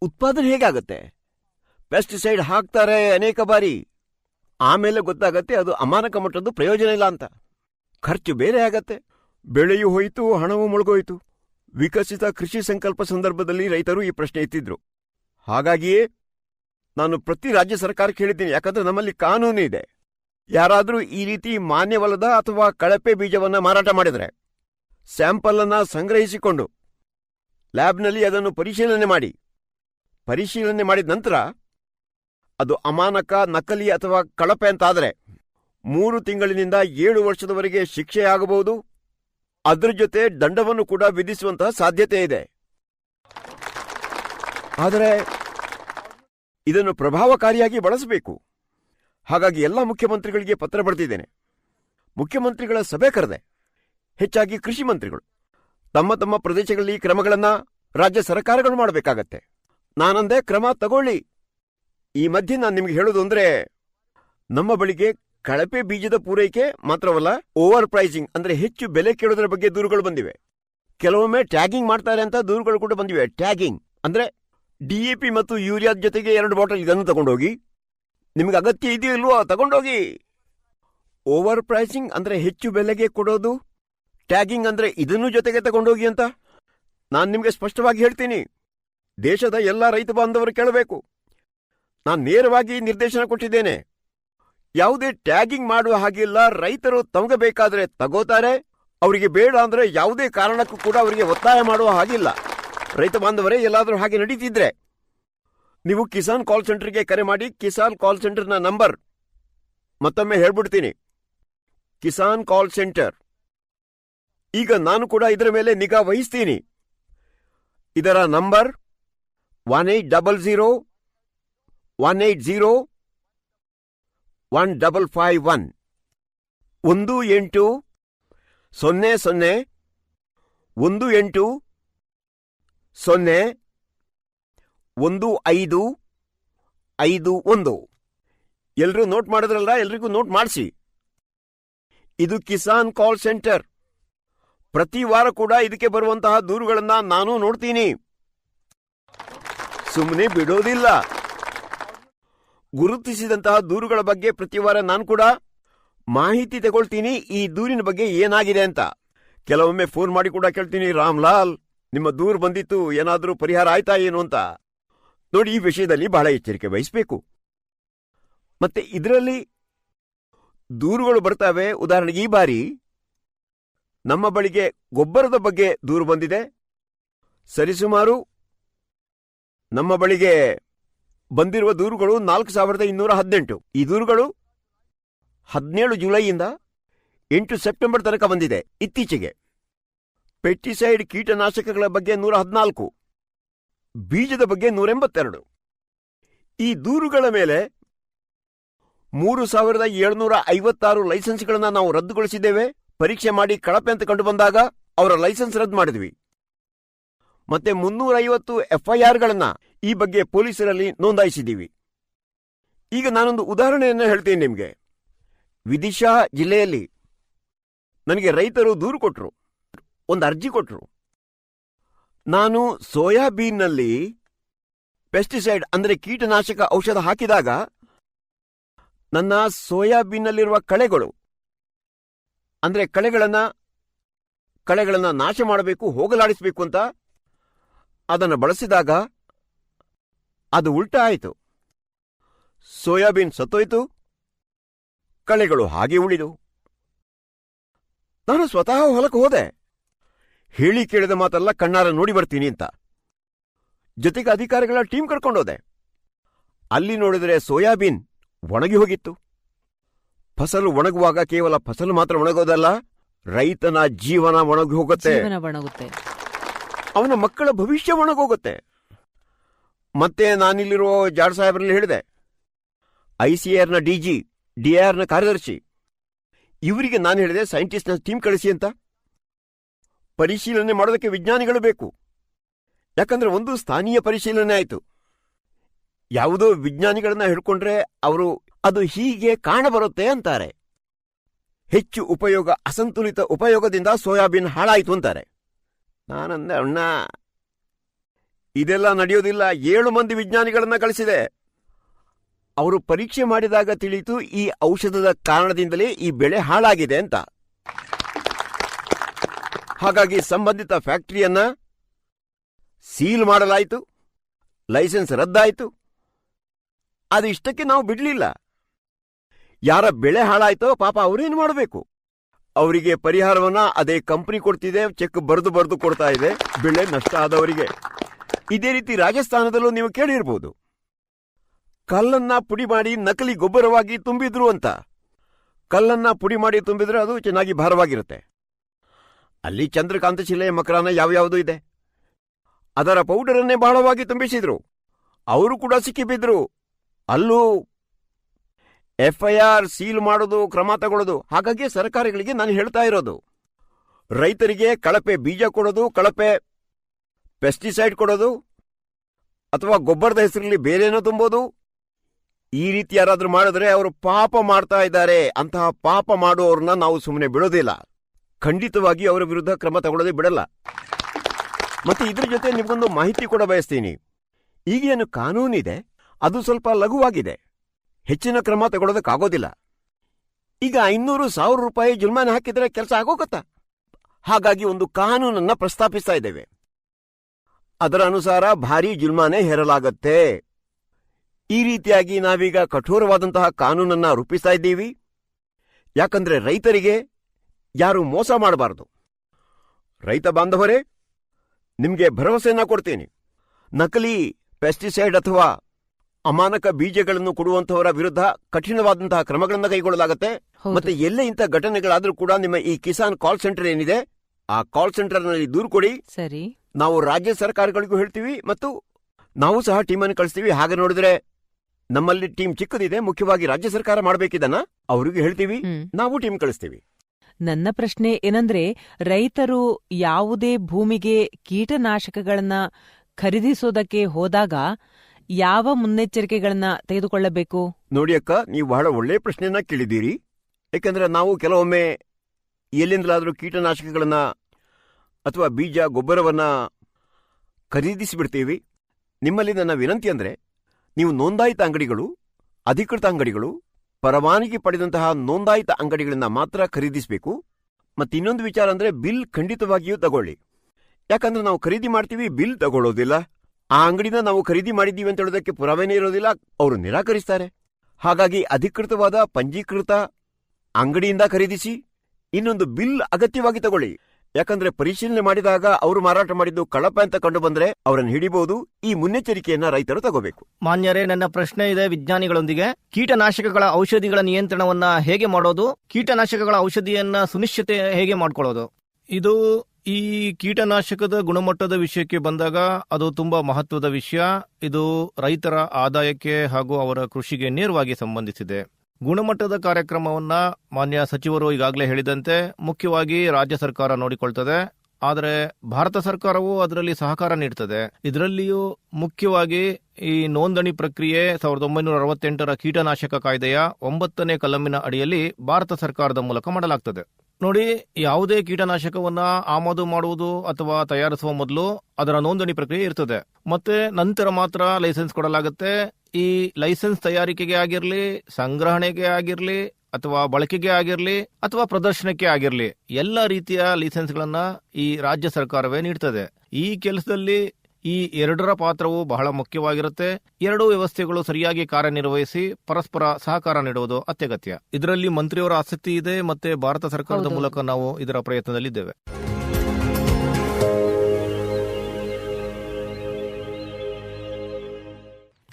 ಉತ್ಪಾದನೆ ಹೇಗಾಗತ್ತೆ? ಪೆಸ್ಟಿಸೈಡ್ ಹಾಕ್ತಾರೆ ಅನೇಕ ಬಾರಿ. ಆಮೇಲೆ ಗೊತ್ತಾಗತ್ತೆ ಅದು ಅಮಾನಕ ಮಟ್ಟದ್ದು ಪ್ರಯೋಜನ ಇಲ್ಲ ಅಂತ. ಖರ್ಚು ಬೇರೆ ಆಗತ್ತೆ. ಬೆಳೆಯೂ ಹೋಯಿತು, ಹಣವೂ ಮುಳುಗೋಯಿತು. ವಿಕಸಿತ ಕೃಷಿ ಸಂಕಲ್ಪ ಸಂದರ್ಭದಲ್ಲಿ ರೈತರು ಈ ಪ್ರಶ್ನೆ ಎತ್ತಿದ್ರು. ಹಾಗಾಗಿಯೇ ನಾನು ಪ್ರತಿ ರಾಜ್ಯ ಸರ್ಕಾರಕ್ಕೆ ಹೇಳಿದ್ದೀನಿ. ಯಾಕಂದ್ರೆ ನಮ್ಮಲ್ಲಿ ಕಾನೂನು ಇದೆ. ಯಾರಾದರೂ ಈ ರೀತಿ ಮಾನ್ಯವಲ್ಲದ ಅಥವಾ ಕಳಪೆ ಬೀಜವನ್ನು ಮಾರಾಟ ಮಾಡಿದರೆ ಸ್ಯಾಂಪಲ್ ಅನ್ನ ಸಂಗ್ರಹಿಸಿಕೊಂಡು ಲ್ಯಾಬ್ನಲ್ಲಿ ಅದನ್ನು ಪರಿಶೀಲನೆ ಮಾಡಿ. ಪರಿಶೀಲನೆ ಮಾಡಿದ ನಂತರ ಅದು ಅಮಾನಕ, ನಕಲಿ ಅಥವಾ ಕಳಪೆ ಅಂತಾದರೆ ಮೂರು ತಿಂಗಳಿನಿಂದ ಏಳು ವರ್ಷದವರೆಗೆ ಶಿಕ್ಷೆಯಾಗಬಹುದು. ಅದರ ಜೊತೆ ದಂಡವನ್ನು ಕೂಡ ವಿಧಿಸುವಂತಹ ಸಾಧ್ಯತೆ ಇದೆ. ಆದರೆ ಇದನ್ನು ಪ್ರಭಾವಕಾರಿಯಾಗಿ ಬಳಸಬೇಕು. ಹಾಗಾಗಿ ಎಲ್ಲ ಮುಖ್ಯಮಂತ್ರಿಗಳಿಗೆ ಪತ್ರ ಬರೆದಿದ್ದೇನೆ. ಮುಖ್ಯಮಂತ್ರಿಗಳ ಸಭೆ ಕರೆದೆ. ಹೆಚ್ಚಾಗಿ ಕೃಷಿ ಮಂತ್ರಿಗಳು. ತಮ್ಮ ತಮ್ಮ ಪ್ರದೇಶಗಳಲ್ಲಿ ಕ್ರಮಗಳನ್ನ ರಾಜ್ಯ ಸರ್ಕಾರಗಳು ಮಾಡಬೇಕಾಗತ್ತೆ. ನಾನಂದೆ ಕ್ರಮ ತಗೊಳ್ಳಿ. ಈ ಮಧ್ಯೆ ನಾನು ನಿಮ್ಗೆ ಹೇಳೋದು ಅಂದ್ರೆ, ನಮ್ಮ ಬಳಿಗೆ ಕಳಪೆ ಬೀಜದ ಪೂರೈಕೆ ಮಾತ್ರವಲ್ಲ, ಓವರ್ ಪ್ರೈಸಿಂಗ್ ಅಂದ್ರೆ ಹೆಚ್ಚು ಬೆಲೆ ಕೇಳೋದ್ರ ಬಗ್ಗೆ ದೂರುಗಳು ಬಂದಿವೆ. ಕೆಲವೊಮ್ಮೆ ಟ್ಯಾಗಿಂಗ್ ಮಾಡ್ತಾರೆ ಅಂತ ದೂರುಗಳು ಕೂಡ ಬಂದಿವೆ. ಟ್ಯಾಗಿಂಗ್ ಅಂದ್ರೆ ಡಿಎಪಿ ಮತ್ತು ಯೂರಿಯಾದ ಜೊತೆಗೆ ಎರಡು ಬಾಟಲ್ ಇದನ್ನು ತಗೊಂಡೋಗಿ. ನಿಮಗೆ ಅಗತ್ಯ ಇದೆಯೋ ಇಲ್ವೋ ತಗೊಂಡೋಗಿ. ಓವರ್ ಪ್ರೈಸಿಂಗ್ ಅಂದ್ರೆ ಹೆಚ್ಚು ಬೆಲೆಗೆ ಕೊಡೋದು, ಟ್ಯಾಗಿಂಗ್ ಅಂದ್ರೆ ಇದನ್ನು ಜೊತೆಗೆ ತಗೊಂಡೋಗಿ ಅಂತ ನಾನು ನಿಮಗೆ ಸ್ಪಷ್ಟವಾಗಿ ಹೇಳ್ತೀನಿ. ದೇಶದ ಎಲ್ಲ ರೈತ ಬಾಂಧವರು ಕೇಳಬೇಕು. ನಾನು ನೇರವಾಗಿ ನಿರ್ದೇಶನ ಕೊಟ್ಟಿದ್ದೇನೆ. ಯಾವುದೇ ಟ್ಯಾಗಿಂಗ್ ಮಾಡುವ ಹಾಗಿಲ್ಲ ರೈತರು ತಮಗೆ ಬೇಕಾದರೆ ತಗೋತಾರೆ, ಅವರಿಗೆ ಬೇಡ ಅಂದ್ರೆ ಯಾವುದೇ ಕಾರಣಕ್ಕೂ ಕೂಡ ಅವರಿಗೆ ಒತ್ತಾಯ ಮಾಡುವ ಹಾಗಿಲ್ಲ ರೈತ ಬಾಂಧವರೇ, ಎಲ್ಲಾದರೂ ಹಾಗೆ ನಡೀತಿದ್ರೆ ನೀವು ಕಿಸಾನ್ ಕಾಲ್ ಸೆಂಟರ್ಗೆ ಕರೆ ಮಾಡಿ, ಕಿಸಾನ್ ಕಾಲ್ ಸೆಂಟರ್ನ ನಂಬರ್ ಮತ್ತೊಮ್ಮೆ ಹೇಳ್ಬಿಡ್ತೀನಿ. Kisan call centre. ಈಗ ನಾನು ಕೂಡ ಇದರ ಮೇಲೆ ನಿಗಾ ವಹಿಸ್ತೀನಿ. ಇದರ number one eight double zero, one eight zero, one double five one. ಒಂದು ಎಂಟು ಸೊನ್ನೆ ಸೊನ್ನೆ, ಒಂದು ಎಂಟು ಸೊನ್ನೆ, ಒಂದು, ಐದು ಐದು, ಒಂದು. ಎಲ್ಲರೂ ನೋಟ್ ಮಾಡಿದ್ರಲ್ಲ ಎಲ್ರಿಗೂ ನೋಟ್ ಮಾಡಿಸಿ. ಇದು ಕಿಸಾನ್ ಕಾಲ್ ಸೆಂಟರ್. ಪ್ರತಿ ವಾರ ಕೂಡ ಇದಕ್ಕೆ ಬರುವಂತಹ ದೂರುಗಳನ್ನ ನಾನು ನೋಡ್ತೀನಿ. ಸುಮ್ಮನೆ ಬಿಡೋದಿಲ್ಲ. ಗುರುತಿಸಿದಂತಹ ದೂರುಗಳ ಬಗ್ಗೆ ಪ್ರತಿ ವಾರ ನಾನು ಕೂಡ ಮಾಹಿತಿ ತಗೊಳ್ತೀನಿ. ಈ ದೂರಿನ ಬಗ್ಗೆ ಏನಾಗಿದೆ ಅಂತ. ಕೆಲವೊಮ್ಮೆ ಫೋನ್ ಮಾಡಿ ಕೂಡ ಕೇಳ್ತೀನಿ. ರಾಮ್ಲಾಲ್. ನಿಮ್ಮ ದೂರು ಬಂದಿತ್ತು, ಏನಾದರೂ ಪರಿಹಾರ ಆಯ್ತಾ ಏನು ಅಂತ? ನೋಡಿ, ಈ ವಿಷಯದಲ್ಲಿ ಬಹಳ ಎಚ್ಚರಿಕೆ ವಹಿಸಬೇಕು. ಮತ್ತೆ ಇದರಲ್ಲಿ ದೂರುಗಳು ಬರ್ತವೆ. ಉದಾಹರಣೆಗೆ ಈ ಬಾರಿ ನಮ್ಮ ಬಳಿಗೆ ಗೊಬ್ಬರದ ಬಗ್ಗೆ ದೂರು ಬಂದಿದೆ. ಸರಿಸುಮಾರು ನಮ್ಮ ಬಳಿಗೆ ಬಂದಿರುವ ದೂರುಗಳು ನಾಲ್ಕು ಸಾವಿರದ ಇನ್ನೂರ ಹದಿನೆಂಟು. ಈ ದೂರುಗಳು ಹದಿನೇಳು ಜುಲೈಯಿಂದ ಎಂಟು ಸೆಪ್ಟೆಂಬರ್ ತನಕ ಬಂದಿದೆ. ಇತ್ತೀಚೆಗೆ. ಪೆಸ್ಟಿಸೈಡ್ ಕೀಟನಾಶಕಗಳ ಬಗ್ಗೆ ನೂರ ಹದಿನಾಲ್ಕು ಬೀಜದ ಬಗ್ಗೆ ನೂರ ಎಂಬತ್ತೆರಡು ಈ ದೂರುಗಳ ಮೇಲೆ ಮೂರು ಸಾವಿರದ ಏಳುನೂರ ಐವತ್ತಾರು ಲೈಸೆನ್ಸ್ಗಳನ್ನ ನಾವು ರದ್ದುಗೊಳಿಸಿದ್ದೇವೆ. ಪರೀಕ್ಷೆ ಮಾಡಿ ಕಳಪೆ ಅಂತ ಕಂಡು ಬಂದಾಗ ಅವರ ಲೈಸೆನ್ಸ್ ರದ್ದು ಮಾಡಿದ್ವಿ. ಮತ್ತೆ ಮುನ್ನೂರ ಐವತ್ತು ಎಫ್ಐಆರ್ಗಳನ್ನ ಈ ಬಗ್ಗೆ ಪೊಲೀಸರಲ್ಲಿ ನೋಂದಾಯಿಸಿದ್ದೀವಿ. ಈಗ ನಾನೊಂದು ಉದಾಹರಣೆಯನ್ನು ಹೇಳ್ತೀನಿ ನಿಮಗೆ. ವಿದಿಶಾ ಜಿಲ್ಲೆಯಲ್ಲಿ ನನಗೆ ರೈತರು ದೂರು ಕೊಟ್ಟರು ಒಂದು ಅರ್ಜಿ ಕೊಟ್ಟರು ನಾನು ಸೋಯಾಬೀನ್ನಲ್ಲಿ ಪೆಸ್ಟಿಸೈಡ್ ಅಂದರೆ ಕೀಟನಾಶಕ ಔಷಧ ಹಾಕಿದಾಗ ನನ್ನ ಸೋಯಾಬೀನ್ನಲ್ಲಿರುವ ಕಳೆಗಳು, ಅಂದ್ರೆ ಕಳೆಗಳನ್ನ ಕಳೆಗಳನ್ನ ನಾಶ ಮಾಡಬೇಕು, ಹೋಗಲಾಡಿಸಬೇಕು ಅಂತ ಅದನ್ನು ಬಳಸಿದಾಗ ಅದು ಉಲ್ಟಾ ಆಯಿತು. ಸೋಯಾಬೀನ್ ಸತ್ತೋಯ್ತು, ಕಳೆಗಳು ಹಾಗೆ ಉಳಿದು ನಾನು ಸ್ವತಃ ಹೊಲಕ್ಕೆ ಹೋದೆ. ಹೇಳಿ ಕೇಳಿದ ಮಾತಲ್ಲ ಕಣ್ಣಾರ ನೋಡಿ ಬರ್ತೀನಿ ಅಂತ. ಜೊತೆಗೆ ಅಧಿಕಾರಿಗಳ ಟೀಮ್ ಕರ್ಕೊಂಡೋದೆ. ಅಲ್ಲಿ ನೋಡಿದ್ರೆ ಸೋಯಾಬೀನ್ ಒಣಗಿ ಹೋಗಿತ್ತು. ಫಸಲು ಒಣಗುವಾಗ ಕೇವಲ ಫಸಲು ಮಾತ್ರ ಒಣಗೋದಲ್ಲ ರೈತನ ಜೀವನ ಒಣಗಿ ಹೋಗುತ್ತೆ. ಅವನ ಮಕ್ಕಳ ಭವಿಷ್ಯ ಒಣಗೋಗುತ್ತೆ. ಮತ್ತೆ ನಾನಿಲ್ಲಿರೋ ಜಾಡ್ ಸಾಹೇಬರಲ್ಲಿ ಹೇಳಿದೆ. ಐಸಿಆರ್ನ ಡಿಜಿ ಡಿಆರ್ನ ಕಾರ್ಯದರ್ಶಿ. ಇವರಿಗೆ ನಾನು ಹೇಳಿದೆ ಸೈಂಟಿಸ್ಟ್ನ ಟೀಮ್ ಕಳಿಸಿ ಅಂತ. ಪರಿಶೀಲನೆ ಮಾಡೋದಕ್ಕೆ ವಿಜ್ಞಾನಿಗಳು ಬೇಕು. ಯಾಕಂದ್ರೆ ಒಂದು ಸ್ಥಾನೀಯ ಪರಿಶೀಲನೆ ಆಯಿತು. ಯಾವುದೋ ವಿಜ್ಞಾನಿಗಳನ್ನ ಹಿಡ್ಕೊಂಡ್ರೆ ಅವರು ಅದು ಹೀಗೆ ಕಾಣಬರುತ್ತೆ ಅಂತಾರೆ. ಹೆಚ್ಚು ಉಪಯೋಗ, ಅಸಂತುಲಿತ ಉಪಯೋಗದಿಂದ ಸೋಯಾಬೀನ್ ಹಾಳಾಯಿತು ಅಂತಾರೆ. ನಾನಂದೆ, ಅಣ್ಣ, ಇದೆಲ್ಲ ನಡೆಯೋದಿಲ್ಲ. ಏಳು ಮಂದಿ ವಿಜ್ಞಾನಿಗಳನ್ನ ಕಳಿಸಿದೆ. ಅವರು ಪರೀಕ್ಷೆ ಮಾಡಿದಾಗ ತಿಳಿಯಿತು, ಈ ಔಷಧದ ಕಾರಣದಿಂದಲೇ ಈ ಬೆಳೆ ಹಾಳಾಗಿದೆ ಅಂತ. ಹಾಗಾಗಿ ಸಂಬಂಧಿತ ಫ್ಯಾಕ್ಟರಿಯನ್ನ ಸೀಲ್ ಮಾಡಲಾಯಿತು. ಲೈಸೆನ್ಸ್ ರದ್ದಾಯಿತು. ಅದು ಇಷ್ಟಕ್ಕೆ ನಾವು ಬಿಡಲಿಲ್ಲ. ಯಾರ ಬೆಳೆ ಹಾಳಾಯ್ತೋ ಪಾಪ ಅವರೇನು ಮಾಡಬೇಕು? ಅವರಿಗೆ ಪರಿಹಾರವನ್ನ ಅದೇ ಕಂಪನಿ ಕೊಡ್ತಿದೆ, ಚೆಕ್ ಬರೆದು ಬರೆದು ಕೊಡ್ತಾ ಇದೆ, ಬೆಳೆ ನಷ್ಟ ಆದವರಿಗೆ. ಇದೇ ರೀತಿ ರಾಜಸ್ಥಾನದಲ್ಲೂ ನೀವು ಕೇಳಿರ್ಬೋದು. ಕಲ್ಲನ್ನ ಪುಡಿ ಮಾಡಿ ನಕಲಿ ಗೊಬ್ಬರವಾಗಿ ತುಂಬಿದ್ರು ಅಂತ. ಕಲ್ಲನ್ನ ಪುಡಿ ಮಾಡಿ ತುಂಬಿದ್ರೆ ಅದು ಚೆನ್ನಾಗಿ ಭಾರವಾಗಿರುತ್ತೆ. ಅಲ್ಲಿ ಚಂದ್ರಕಾಂತ ಶಿಲೆಯ ಮಕರಾನ ಯಾವ್ಯಾವುದು ಇದೆ. ಅದರ ಪೌಡರನ್ನೇ ಬಹಳವಾಗಿ ತುಂಬಿಸಿದ್ರು. ಅವರು ಕೂಡ ಸಿಕ್ಕಿಬಿದ್ರು ಅಲ್ಲೂ ಎಫ್ಐಆರ್ ಸೀಲ್ ಮಾಡೋದು, ಕ್ರಮ ತಗೊಳ್ಳೋದು ಹಾಗಾಗಿ ಸರ್ಕಾರಗಳಿಗೆ ನಾನು ಹೇಳ್ತಾ ಇರೋದು. ರೈತರಿಗೆ ಕಳಪೆ ಬೀಜ ಕೊಡೋದು, ಕಳಪೆ ಪೆಸ್ಟಿಸೈಡ್ ಕೊಡೋದು, ಅಥವಾ ಗೊಬ್ಬರದ ಹೆಸರಲ್ಲಿ ಬೇರೇನೋ ತುಂಬೋದು. ಈ ರೀತಿ ಯಾರಾದರೂ ಮಾಡಿದ್ರೆ ಅವರು ಪಾಪ ಮಾಡ್ತಾ ಇದ್ದಾರೆ. ಅಂತಹ ಪಾಪ ಮಾಡುವವ್ರನ್ನ ನಾವು ಸುಮ್ಮನೆ ಬಿಡೋದಿಲ್ಲ. ಖಂಡಿತವಾಗಿ ಅವರ ವಿರುದ್ಧ ಕ್ರಮ ತಗೊಳ್ಳೋದೇ ಬಿಡಲ್ಲ. ಮತ್ತೆ ಇದ್ರ ಜೊತೆ ನಿಮಗೊಂದು ಮಾಹಿತಿ ಕೂಡ ಬಯಸ್ತೀನಿ. ಈಗೇನು ಕಾನೂನಿದೆ, ಅದು ಸ್ವಲ್ಪ ಲಘುವಾಗಿದೆ. ಹೆಚ್ಚಿನ ಕ್ರಮ ತಗೊಳ್ಳೋದಕ್ಕಾಗೋದಿಲ್ಲ. ಈಗ ಐನೂರು ಸಾವಿರ ರೂಪಾಯಿ ಜುಲ್ಮಾನ ಹಾಕಿದ್ರೆ ಕೆಲಸ ಆಗೋಗತ್ತ? ಹಾಗಾಗಿ ಒಂದು ಕಾನೂನನ್ನ ಪ್ರಸ್ತಾಪಿಸ್ತಾ ಇದ್ದೇವೆ. ಅದರ ಅನುಸಾರ ಭಾರೀ ಜುಲ್ಮಾನೆ ಹೇರಲಾಗತ್ತೆ. ಈ ರೀತಿಯಾಗಿ ನಾವೀಗ ಕಠೋರವಾದಂತಹ ಕಾನೂನನ್ನ ರೂಪಿಸ್ತಾ ಇದ್ದೀವಿ. ಯಾಕಂದ್ರೆ ರೈತರಿಗೆ ಯಾರು ಮೋಸ ಮಾಡಬಾರದು. ರೈತ ಬಾಂಧವರೇ ನಿಮಗೆ ಭರವಸೆಯನ್ನ ಕೊಡ್ತೀನಿ. ನಕಲಿ ಪೆಸ್ಟಿಸೈಡ್ ಅಥವಾ ಅಮಾನಕ ಬೀಜಗಳನ್ನು ಕೊಡುವಂತಹವರ ವಿರುದ್ಧ ಕಠಿಣವಾದಂತಹ ಕ್ರಮಗಳನ್ನು ಕೈಗೊಳ್ಳಲಾಗುತ್ತೆ. ಮತ್ತೆ ಎಲ್ಲೇ ಇಂಥ ಘಟನೆಗಳಾದರೂ ಕೂಡ ನಿಮ್ಮ ಈ ಕಿಸಾನ್ ಕಾಲ್ ಸೆಂಟರ್ ಏನಿದೆ ಆ ಕಾಲ್ ಸೆಂಟರ್ನಲ್ಲಿ ದೂರು ಕೊಡಿ.
ಸರಿ.
ನಾವು ರಾಜ್ಯ ಸರ್ಕಾರಗಳಿಗೂ ಹೇಳ್ತೀವಿ ಮತ್ತು ನಾವು ಸಹ ಟೀಮನ್ನು ಕಳಿಸ್ತೀವಿ. ಹಾಗೆ ನೋಡಿದ್ರೆ ನಮ್ಮಲ್ಲಿ ಟೀಮ್ ಚಿಕ್ಕದಿದೆ ಮುಖ್ಯವಾಗಿ ರಾಜ್ಯ ಸರ್ಕಾರ ಮಾಡಬೇಕಿದನ್ನ ಅವರಿಗೂ ಹೇಳ್ತೀವಿ. ನಾವು ಟೀಮ್ ಕಳಿಸ್ತೀವಿ.
ನನ್ನ ಪ್ರಶ್ನೆ ಏನಂದ್ರೆ, ರೈತರು ಯಾವುದೇ ಭೂಮಿಗೆ ಕೀಟನಾಶಕಗಳನ್ನ ಖರೀದಿಸೋದಕ್ಕೆ ಹೋದಾಗ ಯಾವ ಮುನ್ನೆಚ್ಚರಿಕೆಗಳನ್ನ ತೆಗೆದುಕೊಳ್ಳಬೇಕು?
ನೋಡಿ ಅಕ್ಕ, ನೀವು ಬಹಳ ಒಳ್ಳೆ ಪ್ರಶ್ನೆಯನ್ನ ಕೇಳಿದ್ದೀರಿ. ಯಾಕಂದ್ರೆ ನಾವು ಕೆಲವೊಮ್ಮೆ ಎಲ್ಲಿಂದಲಾದ್ರೂ ಕೀಟನಾಶಕಗಳನ್ನ ಅಥವಾ ಬೀಜ, ಗೊಬ್ಬರವನ್ನ ಖರೀದಿಸಿಬಿಡ್ತೀವಿ. ನಿಮ್ಮಲ್ಲಿ ನನ್ನ ವಿನಂತಿ ಅಂದ್ರೆ, ನೀವು ನೋಂದಾಯಿತ ಅಂಗಡಿಗಳು, ಅಧಿಕೃತ ಅಂಗಡಿಗಳು ಪರವಾನಗಿ ಪಡೆದಂತಹ ನೋಂದಾಯಿತ ಅಂಗಡಿಗಳನ್ನ ಮಾತ್ರ ಖರೀದಿಸಬೇಕು. ಮತ್ತೆ ಇನ್ನೊಂದು ವಿಚಾರ ಅಂದ್ರೆ ಬಿಲ್ ಖಂಡಿತವಾಗಿಯೂ ತಗೊಳ್ಳಿ. ಯಾಕಂದ್ರೆ ನಾವು ಖರೀದಿ ಮಾಡ್ತೀವಿ, ಬಿಲ್ ತಗೊಳ್ಳೋದಿಲ್ಲ. ಆ ಅಂಗಡಿನ ನಾವು ಖರೀದಿ ಮಾಡಿದ್ದೀವಿ ಅಂತ ಹೇಳೋದಕ್ಕೆ ಪುರಾವೆನೇ ಇರೋದಿಲ್ಲ, ಅವರು ನಿರಾಕರಿಸ್ತಾರೆ. ಹಾಗಾಗಿ ಅಧಿಕೃತವಾದ ಪಂಜೀಕೃತ ಅಂಗಡಿಯಿಂದ ಖರೀದಿಸಿ, ಇನ್ನೊಂದು ಬಿಲ್ ಅಗತ್ಯವಾಗಿ ತಗೊಳ್ಳಿ. ಯಾಕಂದ್ರೆ ಪರಿಶೀಲನೆ ಮಾಡಿದಾಗ ಅವರು ಮಾರಾಟ ಮಾಡಿದ್ದು ಕಳಪ ಅಂತ ಕಂಡು ಬಂದ್ರೆ ಅವರನ್ನು ಹಿಡಿಬಹುದು ಈ ಮುನ್ನೆಚ್ಚರಿಕೆಯನ್ನ ರೈತರು ತಗೋಬೇಕು.
ಮಾನ್ಯರೇ ನನ್ನ ಪ್ರಶ್ನೆ ಇದೆ ವಿಜ್ಞಾನಿಗಳೊಂದಿಗೆ. ಕೀಟನಾಶಕಗಳ ಔಷಧಿಗಳ ನಿಯಂತ್ರಣವನ್ನ ಹೇಗೆ ಮಾಡೋದು? ಕೀಟನಾಶಕಗಳ ಔಷಧಿಯನ್ನ ಸುನಿಶ್ಚಿತ ಹೇಗೆ ಮಾಡ್ಕೊಳ್ಳೋದು? ಇದು ಈ ಕೀಟನಾಶಕದ ಗುಣಮಟ್ಟದ ವಿಷಯಕ್ಕೆ ಬಂದಾಗ ಅದು ತುಂಬಾ ಮಹತ್ವದ ವಿಷಯ. ಇದು ರೈತರ ಆದಾಯಕ್ಕೆ ಹಾಗೂ ಅವರ ಕೃಷಿಗೆ ನೇರವಾಗಿ ಸಂಬಂಧಿಸಿದೆ. ಗುಣಮಟ್ಟದ ಕಾರ್ಯಕ್ರಮವನ್ನ ಮಾನ್ಯ ಸಚಿವರು ಈಗಾಗಲೇ ಹೇಳಿದಂತೆ ಮುಖ್ಯವಾಗಿ ರಾಜ್ಯ ಸರ್ಕಾರ ನೋಡಿಕೊಳ್ತದೆ. ಆದರೆ ಭಾರತ ಸರ್ಕಾರವು ಅದರಲ್ಲಿ ಸಹಕಾರ ನೀಡ್ತದೆ. ಇದರಲ್ಲಿಯೂ ಮುಖ್ಯವಾಗಿ ಈ ನೋಂದಣಿ ಪ್ರಕ್ರಿಯೆ ಸಾವಿರದ ಒಂಬೈನೂರ ಅರವತ್ತೆಂಟರ ಕೀಟನಾಶಕ ಕಾಯ್ದೆಯ ಒಂಬತ್ತನೇ ಕಲಮಿನ ಅಡಿಯಲ್ಲಿ ಭಾರತ ಸರ್ಕಾರದ ಮೂಲಕ ಮಾಡಲಾಗ್ತದೆ. ನೋಡಿ, ಯಾವುದೇ ಕೀಟನಾಶಕವನ್ನ ಆಮದು ಮಾಡುವುದು ಅಥವಾ ತಯಾರಿಸುವ ಮೊದಲು ಅದರ ನೋಂದಣಿ ಪ್ರಕ್ರಿಯೆ ಇರ್ತದೆ. ಮತ್ತೆ ನಂತರ ಮಾತ್ರ ಲೈಸೆನ್ಸ್ ಕೊಡಲಾಗುತ್ತೆ. ಈ ಲೈಸೆನ್ಸ್ ತಯಾರಿಕೆಗೆ ಆಗಿರಲಿ ಸಂಗ್ರಹಣೆಗೆ ಆಗಿರಲಿ ಅಥವಾ ಬಳಕೆಗೆ ಆಗಿರಲಿ ಅಥವಾ ಪ್ರದರ್ಶನಕ್ಕೆ ಆಗಿರಲಿ ಎಲ್ಲ ರೀತಿಯ ಲೈಸೆನ್ಸ್ಗಳನ್ನ ಈ ರಾಜ್ಯ ಸರ್ಕಾರವೇ ನೀಡ್ತದೆ. ಈ ಕೆಲಸದಲ್ಲಿ ಈ ಎರಡರ ಪಾತ್ರವು ಬಹಳ ಮುಖ್ಯವಾಗಿರುತ್ತೆ. ಎರಡೂ ವ್ಯವಸ್ಥೆಗಳು ಸರಿಯಾಗಿ ಕಾರ್ಯನಿರ್ವಹಿಸಿ ಪರಸ್ಪರ ಸಹಕಾರ ನೀಡುವುದು ಅತ್ಯಗತ್ಯ. ಇದರಲ್ಲಿ ಮಂತ್ರಿಯವರ ಆಸಕ್ತಿ ಇದೆ ಮತ್ತೆ ಭಾರತ ಸರ್ಕಾರದ ಮೂಲಕ ನಾವು ಇದರ ಪ್ರಯತ್ನದಲ್ಲಿದ್ದೇವೆ.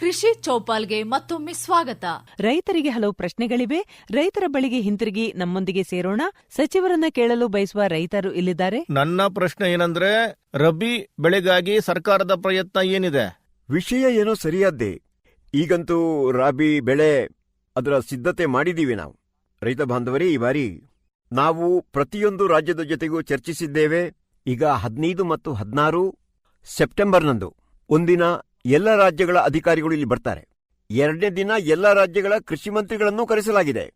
ಕೃಷಿ ಚೌಪಾಲ್ಗೆ ಮತ್ತೊಮ್ಮೆ ಸ್ವಾಗತ.
ರೈತರಿಗೆ ಹಲವು ಪ್ರಶ್ನೆಗಳಿವೆ. ರೈತರ ಬಳಿಗೆ ಹಿಂತಿರುಗಿ ನಮ್ಮೊಂದಿಗೆ ಸೇರೋಣ. ಸಚಿವರನ್ನ ಕೇಳಲು ಬಯಸುವ ರೈತರು ಇಲ್ಲಿದ್ದಾರೆ
ನನ್ನ ಪ್ರಶ್ನೆ ಏನಂದ್ರೆ ರಬಿ ಬೆಳೆಗಾಗಿ ಸರ್ಕಾರದ ಪ್ರಯತ್ನ ಏನಿದೆ?
ವಿಷಯ ಏನೋ ಸರಿಯಾದ್ದೇ. ಈಗಂತೂ ರಾಬಿ ಬೆಳೆ ಅದರ ಸಿದ್ಧತೆ ಮಾಡಿದ್ದೀವಿ ನಾವು. ರೈತ ಬಾಂಧವರೇ ಈ ಬಾರಿ ನಾವು ಪ್ರತಿಯೊಂದು ರಾಜ್ಯದ ಜೊತೆಗೂ ಚರ್ಚಿಸಿದ್ದೇವೆ. ಈಗ ಹದಿನೈದು ಮತ್ತು ಹದಿನಾರು ಸೆಪ್ಟೆಂಬರ್ನಂದು. ಒಂದಿನ ಎಲ್ಲ ರಾಜ್ಯಗಳ ಅಧಿಕಾರಿಗಳು ಇಲ್ಲಿ ಬರ್ತಾರೆ. ಎರಡನೇ ದಿನ ಎಲ್ಲ ರಾಜ್ಯಗಳ ಕೃಷಿ ಮಂತ್ರಿಗಳನ್ನು ಕರೆಸಲಾಗಿದೆ.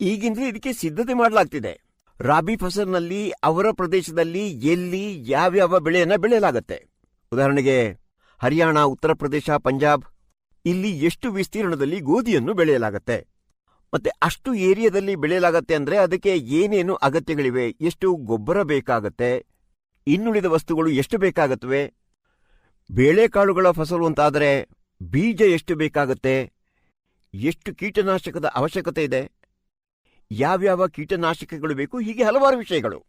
ಈಗಿಂದಲೇ ಇದಕ್ಕೆ ಸಿದ್ಧತೆ ಮಾಡಲಾಗ್ತಿದೆ. ರಾಬಿ ಫಸಲ್ನಲ್ಲಿ ಅವರ ಪ್ರದೇಶದಲ್ಲಿ ಎಲ್ಲಿ ಯಾವ್ಯಾವ ಬೆಳೆಯನ್ನ ಬೆಳೆಯಲಾಗತ್ತೆ? ಉದಾಹರಣೆಗೆ, ಹರಿಯಾಣ, ಉತ್ತರ ಪ್ರದೇಶ, ಪಂಜಾಬ್, ಇಲ್ಲಿ ಎಷ್ಟು ವಿಸ್ತೀರ್ಣದಲ್ಲಿ ಗೋಧಿಯನ್ನು ಬೆಳೆಯಲಾಗತ್ತೆ? ಮತ್ತೆ ಅಷ್ಟು ಏರಿಯಾದಲ್ಲಿ ಬೆಳೆಯಲಾಗತ್ತೆ ಅಂದ್ರೆ ಅದಕ್ಕೆ ಏನೇನು ಅಗತ್ಯಗಳಿವೆ? ಎಷ್ಟು ಗೊಬ್ಬರ ಬೇಕಾಗತ್ತೆ? ಇನ್ನುಳಿದ ವಸ್ತುಗಳು ಎಷ್ಟು ಬೇಕಾಗತ್ವೆ ಬೇಳೆಕಾಳುಗಳ ಫಸಲು ಅಂತಾದರೆ ಬೀಜ ಎಷ್ಟು ಬೇಕಾಗುತ್ತೆ? ಎಷ್ಟು ಕೀಟನಾಶಕದ ಅವಶ್ಯಕತೆ ಇದೆ? ಯಾವ್ಯಾವ ಕೀಟನಾಶಕಗಳು ಬೇಕು? ಹೀಗೆ ಹಲವಾರು ವಿಷಯಗಳು.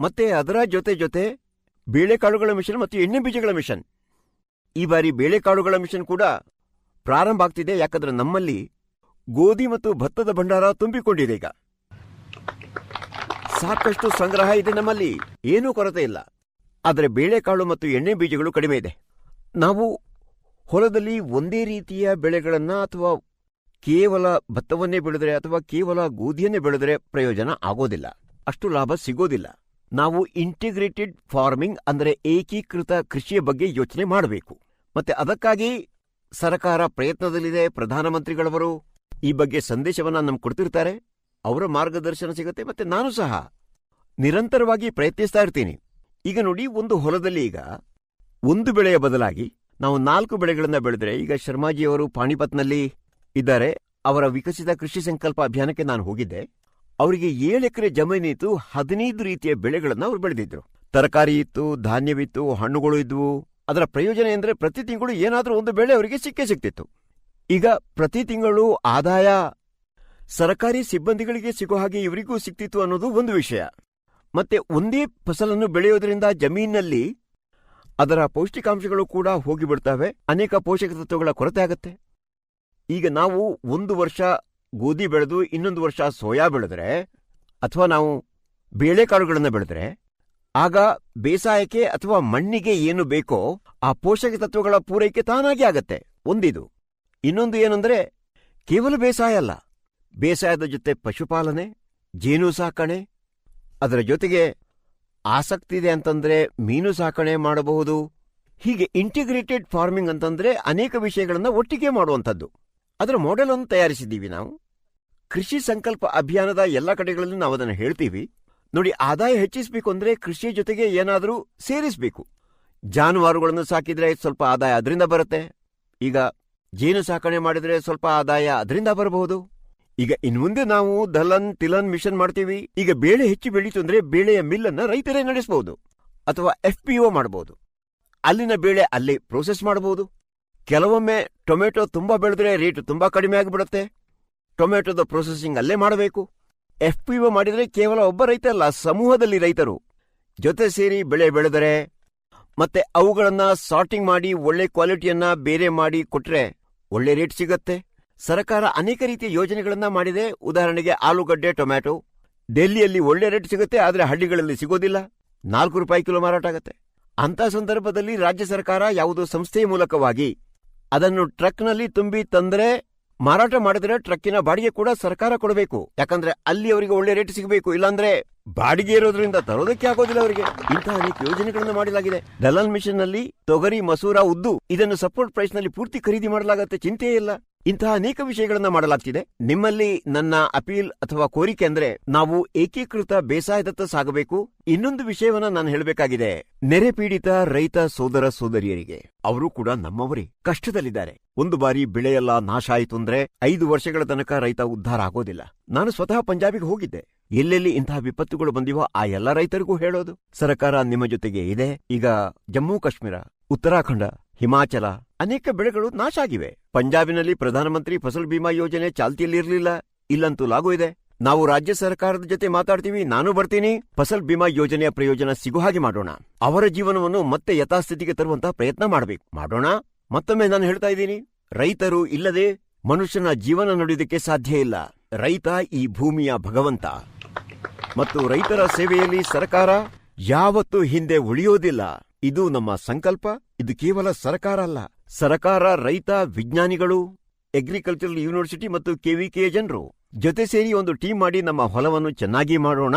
ಮತ್ತೆ ಅದರ ಜೊತೆ ಜೊತೆ ಬೇಳೆಕಾಳುಗಳ ಮಿಷನ್ ಮತ್ತು ಎಣ್ಣೆ ಬೀಜಗಳ ಮಿಷನ್. ಈ ಬಾರಿ ಬೇಳೆಕಾಳುಗಳ ಮಿಷನ್ ಕೂಡ ಪ್ರಾರಂಭ ಆಗ್ತಿದೆ. ಯಾಕಂದ್ರೆ ನಮ್ಮಲ್ಲಿ ಗೋಧಿ ಮತ್ತು ಭತ್ತದ ಭಂಡಾರ ತುಂಬಿಕೊಂಡಿದೆ ಈಗ. ಸಾಕಷ್ಟು ಸಂಗ್ರಹ ಇದೆ ನಮ್ಮಲ್ಲಿ. ಏನೂ ಕೊರತೆ ಇಲ್ಲ. ಆದರೆ ಬೇಳೆಕಾಳು ಮತ್ತು ಎಣ್ಣೆ ಬೀಜಗಳು ಕಡಿಮೆ ಇದೆ. ನಾವು ಹೊಲದಲ್ಲಿ ಒಂದೇ ರೀತಿಯ ಬೆಳೆಗಳನ್ನ ಅಥವಾ ಕೇವಲ ಭತ್ತವನ್ನೇ ಬೆಳೆದರೆ ಅಥವಾ ಕೇವಲ ಗೋಧಿಯನ್ನೇ ಬೆಳೆದರೆ ಪ್ರಯೋಜನ ಆಗೋದಿಲ್ಲ. ಅಷ್ಟು ಲಾಭ ಸಿಗೋದಿಲ್ಲ. ನಾವು ಇಂಟಿಗ್ರೇಟೆಡ್ ಫಾರ್ಮಿಂಗ್ ಅಂದರೆ ಏಕೀಕೃತ ಕೃಷಿಯ ಬಗ್ಗೆ ಯೋಚನೆ ಮಾಡಬೇಕು. ಮತ್ತೆ ಅದಕ್ಕಾಗಿ ಸರ್ಕಾರ ಪ್ರಯತ್ನದಲ್ಲಿದೆ, ಪ್ರಧಾನಮಂತ್ರಿಗಳವರು ಈ ಬಗ್ಗೆ ಸಂದೇಶವನ್ನ ನಮ್ಗೆ ಕೊಡ್ತಿರ್ತಾರೆ. ಅವರ ಮಾರ್ಗದರ್ಶನ ಸಿಗುತ್ತೆ ಮತ್ತೆ ನಾನು ಸಹ ನಿರಂತರವಾಗಿ ಪ್ರಯತ್ನಿಸ್ತಾ ಇರ್ತೀನಿ. ಈಗ ನೋಡಿ ಒಂದು ಹೊಲದಲ್ಲಿ ಈಗ ಒಂದು ಬೆಳೆಯ ಬದಲಾಗಿ ನಾವು ನಾಲ್ಕು ಬೆಳೆಗಳನ್ನ ಬೆಳೆದ್ರೆ ಈಗ ಶರ್ಮಾಜಿಯವರು ಪಾಣಿಪತ್ನಲ್ಲಿ ಇದ್ದಾರೆ. ಅವರ ವಿಕಸಿತ ಕೃಷಿ ಸಂಕಲ್ಪ ಅಭಿಯಾನಕ್ಕೆ ನಾನು ಹೋಗಿದ್ದೆ. ಅವರಿಗೆ ಏಳು ಎಕರೆ ಜಮೀನಿತ್ತು ಹದಿನೈದು ರೀತಿಯ ಬೆಳೆಗಳನ್ನು ಅವರು ಬೆಳೆದಿದ್ರು. ತರಕಾರಿ ಇತ್ತು, ಧಾನ್ಯವಿತ್ತು, ಹಣ್ಣುಗಳು ಇದ್ವು. ಅದರ ಪ್ರಯೋಜನ ಎಂದ್ರೆ ಪ್ರತಿ ತಿಂಗಳು ಏನಾದರೂ ಒಂದು ಬೆಳೆ ಅವರಿಗೆ ಸಿಕ್ಕೇ ಸಿಕ್ತಿತ್ತು. ಈಗ ಪ್ರತಿ ತಿಂಗಳು ಆದಾಯ ಸರಕಾರಿ ಸಿಬ್ಬಂದಿಗಳಿಗೆ ಸಿಗೋ ಹಾಗೆ ಇವರಿಗೂ ಸಿಕ್ತಿತ್ತು ಅನ್ನೋದು ಒಂದು ವಿಷಯ. ಮತ್ತೆ ಒಂದೇ ಫಸಲನ್ನು ಬೆಳೆಯೋದ್ರಿಂದ ಜಮೀನಿನಲ್ಲಿ ಅದರ ಪೌಷ್ಟಿಕಾಂಶಗಳು ಕೂಡ ಹೋಗಿಬಿಡ್ತವೆ ಅನೇಕ ಪೋಷಕ ತತ್ವಗಳ ಕೊರತೆ ಆಗುತ್ತೆ. ಈಗ ನಾವು ಒಂದು ವರ್ಷ ಗೋಧಿ ಬೆಳೆದು ಇನ್ನೊಂದು ವರ್ಷ ಸೋಯಾ ಬೆಳೆದ್ರೆ ಅಥವಾ ನಾವು ಬೇಳೆಕಾಳುಗಳನ್ನು ಬೆಳೆದ್ರೆ ಆಗ ಬೇಸಾಯಕ್ಕೆ ಅಥವಾ ಮಣ್ಣಿಗೆ ಏನು ಬೇಕೋ ಆ ಪೋಷಕ ತತ್ವಗಳ ಪೂರೈಕೆ ತಾನಾಗಿ ಆಗತ್ತೆ. ಒಂದಿದು. ಇನ್ನೊಂದು ಏನಂದ್ರೆ ಕೇವಲ ಬೇಸಾಯ ಅಲ್ಲ. ಬೇಸಾಯದ ಜೊತೆ ಪಶುಪಾಲನೆ, ಜೇನು ಸಾಕಣೆ, ಅದರ ಜೊತೆಗೆ ಆಸಕ್ತಿ ಇದೆ ಅಂತಂದ್ರೆ ಮೀನು ಸಾಕಣೆ ಮಾಡಬಹುದು. ಹೀಗೆ ಇಂಟಿಗ್ರೇಟೆಡ್ ಫಾರ್ಮಿಂಗ್ ಅಂತಂದ್ರೆ ಅನೇಕ ವಿಷಯಗಳನ್ನು ಒಟ್ಟಿಗೆ ಮಾಡುವಂಥದ್ದು. ಅದರ ಮಾಡೆಲ್ ಅನ್ನು ತಯಾರಿಸಿದ್ದೀವಿ ನಾವು. ಕೃಷಿ ಸಂಕಲ್ಪ ಅಭಿಯಾನದ ಎಲ್ಲ ಕಡೆಗಳಲ್ಲಿ ನಾವು ಅದನ್ನು ಹೇಳ್ತೀವಿ. ನೋಡಿ, ಆದಾಯ ಹೆಚ್ಚಿಸಬೇಕು ಅಂದ್ರೆ ಕೃಷಿ ಜೊತೆಗೆ ಏನಾದರೂ ಸೇರಿಸಬೇಕು. ಜಾನುವಾರುಗಳನ್ನು ಸಾಕಿದ್ರೆ ಸ್ವಲ್ಪ ಆದಾಯ ಅದರಿಂದ ಬರುತ್ತೆ. ಈಗ ಜೇನು ಸಾಕಣೆ ಮಾಡಿದ್ರೆ ಸ್ವಲ್ಪ ಆದಾಯ ಅದರಿಂದ ಬರಬಹುದು. ಈಗ ಇನ್ಮುಂದೆ ನಾವು ದಲನ್ ತಿಲನ್ ಮಿಷನ್ ಮಾಡ್ತೀವಿ. ಈಗ ಬೇಳೆ ಹೆಚ್ಚು ಬೆಳೀತು ಅಂದ್ರೆ ಬೇಳೆಯ ಮಿಲ್ ಅನ್ನ ರೈತರೇ ನಡೆಸಬಹುದು ಅಥವಾ ಎಫ್ ಪಿ ಒ ಮಾಡಬಹುದು ಅಲ್ಲಿನ ಬೇಳೆ ಅಲ್ಲಿ ಪ್ರೋಸೆಸ್ ಮಾಡಬಹುದು ಕೆಲವೊಮ್ಮೆ ಟೊಮೆಟೊ ತುಂಬಾ ಬೆಳೆದ್ರೆ ರೇಟ್ ತುಂಬಾ ಕಡಿಮೆ ಆಗಿಬಿಡುತ್ತೆ. ಟೊಮೆಟೊದ ಪ್ರೊಸೆಸಿಂಗ್ ಅಲ್ಲೇ ಮಾಡಬೇಕು. ಎಫ್ ಪಿ ಒ ಮಾಡಿದ್ರೆ ಕೇವಲ ಒಬ್ಬ ರೈತ ಅಲ್ಲ, ಸಮೂಹದಲ್ಲಿ ರೈತರು. ಜೊತೆ ಸೇರಿ ಬೆಳೆ ಬೆಳೆದರೆ ಮತ್ತೆ ಅವುಗಳನ್ನ ಸಾರ್ಟಿಂಗ್ ಮಾಡಿ ಒಳ್ಳೆ ಕ್ವಾಲಿಟಿಯನ್ನ ಬೇರೆ ಮಾಡಿ ಕೊಟ್ರೆ ಒಳ್ಳೆ ರೇಟ್ ಸಿಗತ್ತೆ. ಸರ್ಕಾರ ಅನೇಕ ರೀತಿಯ ಯೋಜನೆಗಳನ್ನ ಮಾಡಿದೆ. ಉದಾಹರಣೆಗೆ ಆಲೂಗಡ್ಡೆ, ಟೊಮ್ಯಾಟೊ. ಡೆಲ್ಲಿಯಲ್ಲಿ ಒಳ್ಳೆ ರೇಟ್ ಸಿಗುತ್ತೆ, ಆದರೆ ಹಳ್ಳಿಗಳಲ್ಲಿ ಸಿಗೋದಿಲ್ಲ. ನಾಲ್ಕು ರೂಪಾಯಿ ಕಿಲೋ ಮಾರಾಟ ಆಗುತ್ತೆ. ಅಂತ ಸಂದರ್ಭದಲ್ಲಿ ರಾಜ್ಯ ಸರ್ಕಾರ ಯಾವುದೋ ಸಂಸ್ಥೆಯ ಮೂಲಕವಾಗಿ ಅದನ್ನು ಟ್ರಕ್ನಲ್ಲಿ ತುಂಬಿ ತಂದ್ರೆ ಮಾರಾಟ ಮಾಡಿದ್ರೆ ಟ್ರಕ್ಕಿನ ಬಾಡಿಗೆ ಕೂಡ ಸರ್ಕಾರ ಕೊಡಬೇಕು. ಯಾಕಂದ್ರೆ ಅಲ್ಲಿ ಅವರಿಗೆ ಒಳ್ಳೆ ರೇಟ್ ಸಿಗಬೇಕು. ಇಲ್ಲಾಂದ್ರೆ ಬಾಡಿಗೆ ಇರೋದ್ರಿಂದ ತರೋದಕ್ಕೆ ಆಗೋದಿಲ್ಲ ಅವರಿಗೆ. ಇಂತಹ ಅನೇಕ ಯೋಜನೆಗಳನ್ನು ಮಾಡಲಾಗಿದೆ. ದಲಾಲ್ ಮಿಷನ್ನಲ್ಲಿ ತೊಗರಿ, ಮಸೂರ, ಉದ್ದು ಇದನ್ನು ಸಪೋರ್ಟ್ ಪ್ರೈಸ್ನಲ್ಲಿ ಪೂರ್ತಿ ಖರೀದಿ ಮಾಡಲಾಗುತ್ತೆ. ಚಿಂತೆಯೇ ಇಲ್ಲ. ಇಂತಹ ಅನೇಕ ವಿಷಯಗಳನ್ನು ಮಾಡಲಾಗ್ತಿದೆ. ನಿಮ್ಮಲ್ಲಿ ನನ್ನ ಅಪೀಲ್ ಅಥವಾ ಕೋರಿಕೆ ಅಂದ್ರೆ ನಾವು ಏಕೀಕೃತ ಬೇಸಾಯದತ್ತ ಸಾಗಬೇಕು. ಇನ್ನೊಂದು ವಿಷಯವನ್ನ ನಾನು ಹೇಳಬೇಕಾಗಿದೆ. ನೆರೆ ಪೀಡಿತ ರೈತ ಸೋದರ ಸೋದರಿಯರಿಗೆ. ಅವರು ಕೂಡ ನಮ್ಮವರೇ. ಕಷ್ಟದಲ್ಲಿದ್ದಾರೆ. ಒಂದು ಬಾರಿ ಬೆಳೆಯೆಲ್ಲ ನಾಶ ಆಯಿತು ಅಂದ್ರೆ ಐದು ವರ್ಷಗಳ ತನಕ ರೈತ ಉದ್ಧಾರ ಆಗೋದಿಲ್ಲ. ನಾನು ಸ್ವತಃ ಪಂಜಾಬಿಗೆ ಹೋಗಿದ್ದೆ. ಎಲ್ಲೆಲ್ಲಿ ಇಂತಹ ವಿಪತ್ತುಗಳು ಬಂದಿವೋ ಆ ಎಲ್ಲ ರೈತರಿಗೂ ಹೇಳೋದು. ಸರ್ಕಾರ ನಿಮ್ಮ ಜೊತೆಗೆ ಇದೆ. ಈಗ ಜಮ್ಮು ಕಾಶ್ಮೀರ, ಉತ್ತರಾಖಂಡ, ಹಿಮಾಚಲ ಅನೇಕ ಬೆಳೆಗಳು ನಾಶ ಆಗಿವೆ. ಪಂಜಾಬಿನಲ್ಲಿ ಪ್ರಧಾನಮಂತ್ರಿ ಫಸಲ್ ಬಿಮಾ ಯೋಜನೆ ಚಾಲ್ತಿಯಲ್ಲಿರಲಿಲ್ಲ. ಇಲ್ಲಂತೂ ಲಾಗು ಇದೆ. ನಾವು ರಾಜ್ಯ ಸರ್ಕಾರದ ಜೊತೆ ಮಾತಾಡ್ತೀವಿ, ನಾನು ಬರ್ತೀನಿ. ಫಸಲ್ ಬಿಮಾ ಯೋಜನೆಯ ಪ್ರಯೋಜನ ಸಿಗೋ ಹಾಗೆ ಮಾಡೋಣ. ಅವರ ಜೀವನವನ್ನು ಮತ್ತೆ ಯಥಾಸ್ಥಿತಿಗೆ ತರುವಂತಹ ಪ್ರಯತ್ನ ಮಾಡಬೇಕು. ಮಾಡೋಣ. ಮತ್ತೊಮ್ಮೆ ನಾನು ಹೇಳ್ತಾ ಇದ್ದೀನಿ. ರೈತರು ಇಲ್ಲದೆ ಮನುಷ್ಯನ ಜೀವನ ನಡೆಯುವುದಕ್ಕೆ ಸಾಧ್ಯ ಇಲ್ಲ. ರೈತ ಈ ಭೂಮಿಯ ಭಗವಂತ. ಮತ್ತು ರೈತರ ಸೇವೆಯಲ್ಲಿ ಸರ್ಕಾರ ಯಾವತ್ತೂ ಹಿಂದೆ ಉಳಿಯೋದಿಲ್ಲ. ಇದು ನಮ್ಮ ಸಂಕಲ್ಪ. ಇದು ಕೇವಲ ಸರ್ಕಾರ ಅಲ್ಲ. ಸರ್ಕಾರ, ರೈತ, ವಿಜ್ಞಾನಿಗಳು ಅಗ್ರಿಕಲ್ಚರಲ್ ಯೂನಿವರ್ಸಿಟಿ ಮತ್ತು ಕೆವಿಕೆ ಜನರು ಜೊತೆ ಸೇರಿ ಒಂದು ಟೀಮ್ ಮಾಡಿ ನಮ್ಮ ಹೊಲವನ್ನು ಚೆನ್ನಾಗಿ ಮಾಡೋಣ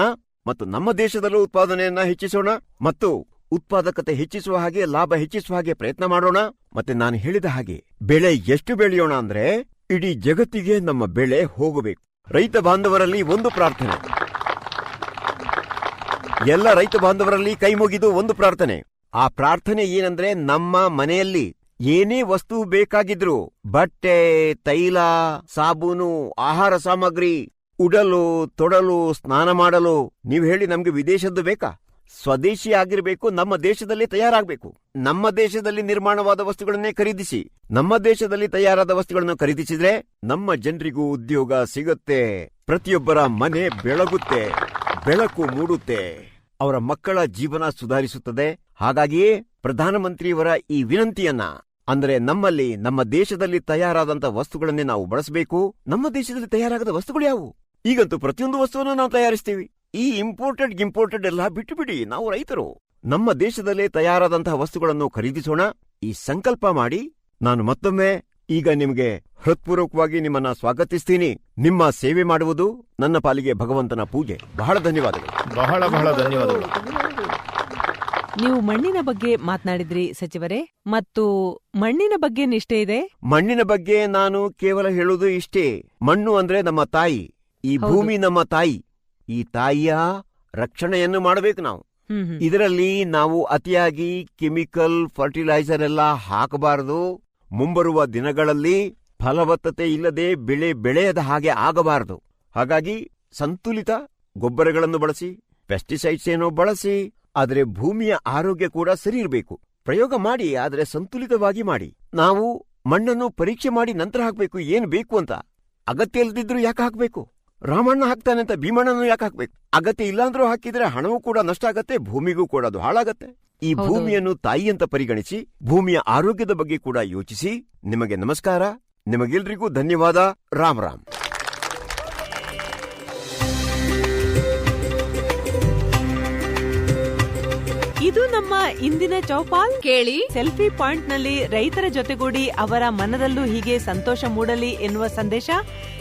ಮತ್ತು ನಮ್ಮ ದೇಶದಲ್ಲೂ ಉತ್ಪಾದನೆಯನ್ನ ಹೆಚ್ಚಿಸೋಣ ಮತ್ತು ಉತ್ಪಾದಕತೆ ಹೆಚ್ಚಿಸುವ ಹಾಗೆ, ಲಾಭ ಹೆಚ್ಚಿಸುವ ಹಾಗೆ ಪ್ರಯತ್ನ ಮಾಡೋಣ. ಮತ್ತೆ ನಾನು ಹೇಳಿದ ಹಾಗೆ, ಬೆಳೆ ಎಷ್ಟು ಬೆಳೆಯೋಣ ಅಂದ್ರೆ ಇಡೀ ಜಗತ್ತಿಗೆ ನಮ್ಮ ಬೆಳೆ ಹೋಗಬೇಕು. ರೈತ ಬಾಂಧವರಲ್ಲಿ ಒಂದು ಪ್ರಾರ್ಥನೆ. ಎಲ್ಲ ರೈತ ಬಾಂಧವರಲ್ಲಿ ಕೈ ಮುಗಿದು ಒಂದು ಪ್ರಾರ್ಥನೆ. ಆ ಪ್ರಾರ್ಥನೆ ಏನಂದ್ರೆ ನಮ್ಮ ಮನೆಯಲ್ಲಿ ಏನೇ ವಸ್ತು ಬೇಕಾಗಿದ್ರು, ಬಟ್ಟೆ, ತೈಲ, ಸಾಬೂನು, ಆಹಾರ ಸಾಮಗ್ರಿ, ಉಡಲು, ತೊಡಲು, ಸ್ನಾನ ಮಾಡಲು, ನೀವು ಹೇಳಿ ನಮ್ಗೆ ವಿದೇಶದ್ದು ಬೇಕಾ? ಸ್ವದೇಶಿ ಆಗಿರಬೇಕು, ನಮ್ಮ ದೇಶದಲ್ಲಿ ತಯಾರಾಗಬೇಕು. ನಮ್ಮ ದೇಶದಲ್ಲಿ ನಿರ್ಮಾಣವಾದ ವಸ್ತುಗಳನ್ನೇ ಖರೀದಿಸಿ. ನಮ್ಮ ದೇಶದಲ್ಲಿ ತಯಾರಾದ ವಸ್ತುಗಳನ್ನು ಖರೀದಿಸಿದ್ರೆ, ನಮ್ಮ ಜನರಿಗೂ ಉದ್ಯೋಗ ಸಿಗುತ್ತೆ. ಪ್ರತಿಯೊಬ್ಬರ ಮನೆ ಬೆಳಗುತ್ತೆ, ಬೆಳಕು ಮೂಡುತ್ತೆ. ಅವರ ಮಕ್ಕಳ ಜೀವನ ಸುಧಾರಿಸುತ್ತದೆ. ಹಾಗಾಗಿಯೇ ಪ್ರಧಾನಮಂತ್ರಿಯವರ ಈ ವಿನಂತಿಯನ್ನ ಅಂದ್ರೆ ನಮ್ಮಲ್ಲಿ, ನಮ್ಮ ದೇಶದಲ್ಲಿ ತಯಾರಾದಂತ ವಸ್ತುಗಳನ್ನೇ ನಾವು ಬಳಸಬೇಕು. ನಮ್ಮ ದೇಶದಲ್ಲಿ ತಯಾರಾಗದ ವಸ್ತುಗಳು ಯಾವುವು? ಈಗಂತೂ ಪ್ರತಿಯೊಂದು ವಸ್ತುವನ್ನು ನಾವು ತಯಾರಿಸ್ತೀವಿ. ಈ ಇಂಪೋರ್ಟೆಡ್ ಇಂಪೋರ್ಟೆಡ್ ಎಲ್ಲ ಬಿಟ್ಟು ಬಿಡಿ ನಾವು ರೈತರು. ನಮ್ಮ ದೇಶದಲ್ಲೇ ತಯಾರಾದಂತಹ ವಸ್ತುಗಳನ್ನು ಖರೀದಿಸೋಣ. ಈ ಸಂಕಲ್ಪ ಮಾಡಿ. ನಾನು ಮತ್ತೊಮ್ಮೆ ಈಗ ನಿಮಗೆ ಹೃತ್ಪೂರ್ವಕವಾಗಿ ನಿಮ್ಮನ್ನ ಸ್ವಾಗತಿಸ್ತೀನಿ. ನಿಮ್ಮ ಸೇವೆ ಮಾಡುವುದು ನನ್ನ ಪಾಲಿಗೆ ಭಗವಂತನ ಪೂಜೆ. ಬಹಳ ಧನ್ಯವಾದಗಳು.
ಬಹಳ ಬಹಳ ಧನ್ಯವಾದಗಳು.
ನೀವು ಮಣ್ಣಿನ ಬಗ್ಗೆ ಮಾತನಾಡಿದ್ರಿ ಸಚಿವರೇ ಮತ್ತು ಮಣ್ಣಿನ ಬಗ್ಗೆ ನಿಷ್ಠೆ ಇದೆ?
ಮಣ್ಣಿನ ಬಗ್ಗೆ ನಾನು ಕೇವಲ ಹೇಳುವುದು ಇಷ್ಟೇ. ಮಣ್ಣು ಅಂದ್ರೆ ನಮ್ಮ ತಾಯಿ. ಈ ಭೂಮಿ ನಮ್ಮ ತಾಯಿ. ಈ ತಾಯಿಯ ರಕ್ಷಣೆಯನ್ನು ಮಾಡಬೇಕು ನಾವು. ಇದರಲ್ಲಿ ನಾವು ಅತಿಯಾಗಿ ಕೆಮಿಕಲ್ ಫರ್ಟಿಲೈಸರ್ ಎಲ್ಲ ಹಾಕಬಾರದು. ಮುಂಬರುವ ದಿನಗಳಲ್ಲಿ ಫಲವತ್ತತೆ ಇಲ್ಲದೆ ಬೆಳೆ ಬೆಳೆಯದ ಹಾಗೆ ಆಗಬಾರದು. ಹಾಗಾಗಿ ಸಂತುಲಿತ ಗೊಬ್ಬರಗಳನ್ನು ಬಳಸಿ ಪೆಸ್ಟಿಸೈಡ್ಸ್ ಏನೋ ಬಳಸಿ ಆದರೆ ಭೂಮಿಯ ಆರೋಗ್ಯ ಕೂಡ ಸರಿ ಇರಬೇಕು. ಪ್ರಯೋಗ ಮಾಡಿ ಆದರೆ ಸಂತುಲಿತವಾಗಿ ಮಾಡಿ. ನಾವು ಮಣ್ಣನ್ನು ಪರೀಕ್ಷೆ ಮಾಡಿ ನಂತರ ಹಾಕಬೇಕು ಏನು ಬೇಕು ಅಂತ. ಅಗತ್ಯ ಇಲ್ಲದಿದ್ರು ಯಾಕೆ ಹಾಕಬೇಕು? ರಾಮಣ್ಣ ಹಾಕ್ತಾನೆ ಅಂತ ಭೀಮಣ್ಣನು ಯಾಕೆ ಹಾಕ್ಬೇಕು? ಅಗತ್ಯ ಇಲ್ಲಾಂದ್ರೂ ಹಾಕಿದ್ರೆ ಹಣವೂ ಕೂಡ ನಷ್ಟ ಆಗತ್ತೆ ಭೂಮಿಗೂ ಕೂಡ ಅದು ಹಾಳಾಗತ್ತೆ. ಈ ಭೂಮಿಯನ್ನು ತಾಯಿ ಅಂತ ಪರಿಗಣಿಸಿ ಭೂಮಿಯ ಆರೋಗ್ಯದ ಬಗ್ಗೆ ಕೂಡ ಯೋಚಿಸಿ. ನಿಮಗೆ ನಮಸ್ಕಾರ. ನಿಮಗೆಲ್ರಿಗೂ ಧನ್ಯವಾದ. ರಾಮ್ ರಾಮ್.
ಇದು ನಮ್ಮ ಇಂದಿನ ಚೌಪಾಲ್.
ಕೇಳಿ.
ಸೆಲ್ಫಿ ಪಾಯಿಂಟ್ನಲ್ಲಿ ರೈತರ ಜೊತೆಗೂಡಿ ಅವರ ಮನದಲ್ಲೂ ಹೀಗೆ ಸಂತೋಷ ಮೂಡಲಿ ಎನ್ನುವ ಸಂದೇಶ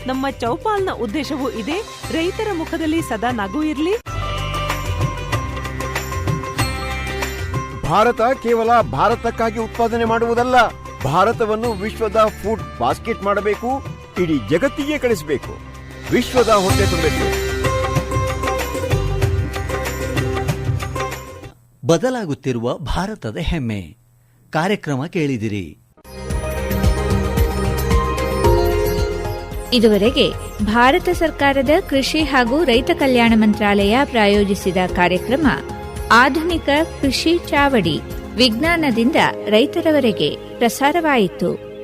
ನಮ್ಮ ಚೌಪಾಲ್ನ ಉದ್ದೇಶವೂ ಇದೆ. ರೈತರ ಮುಖದಲ್ಲಿ ಸದಾ ನಗು ಇರಲಿ.
ಭಾರತ ಕೇವಲ ಭಾರತಕ್ಕಾಗಿ ಉತ್ಪಾದನೆ ಮಾಡುವುದಲ್ಲ ಭಾರತವನ್ನು ವಿಶ್ವದ ಫುಡ್ ಬಾಸ್ಕೆಟ್ ಮಾಡಬೇಕು ಇಡೀ ಜಗತ್ತಿಗೆ ಕಳಿಸಬೇಕು. ವಿಶ್ವದ ಹೊಟ್ಟೆ ತುಂಬಬೇಕು.
ಬದಲಾಗುತ್ತಿರುವ ಭಾರತದ ಹೆಮ್ಮೆ. ಕಾರ್ಯಕ್ರಮ ಕೇಳಿದಿರಿ.
ಇದುವರೆಗೆ ಭಾರತ ಸರ್ಕಾರದ ಕೃಷಿ ಹಾಗೂ ರೈತ ಕಲ್ಯಾಣ ಮಂತ್ರಾಲಯ ಪ್ರಾಯೋಜಿಸಿದ ಕಾರ್ಯಕ್ರಮ ಆಧುನಿಕ ಕೃಷಿ ಚಾವಡಿ ವಿಜ್ಞಾನದಿಂದ ರೈತರವರೆಗೆ ಪ್ರಸಾರವಾಯಿತು.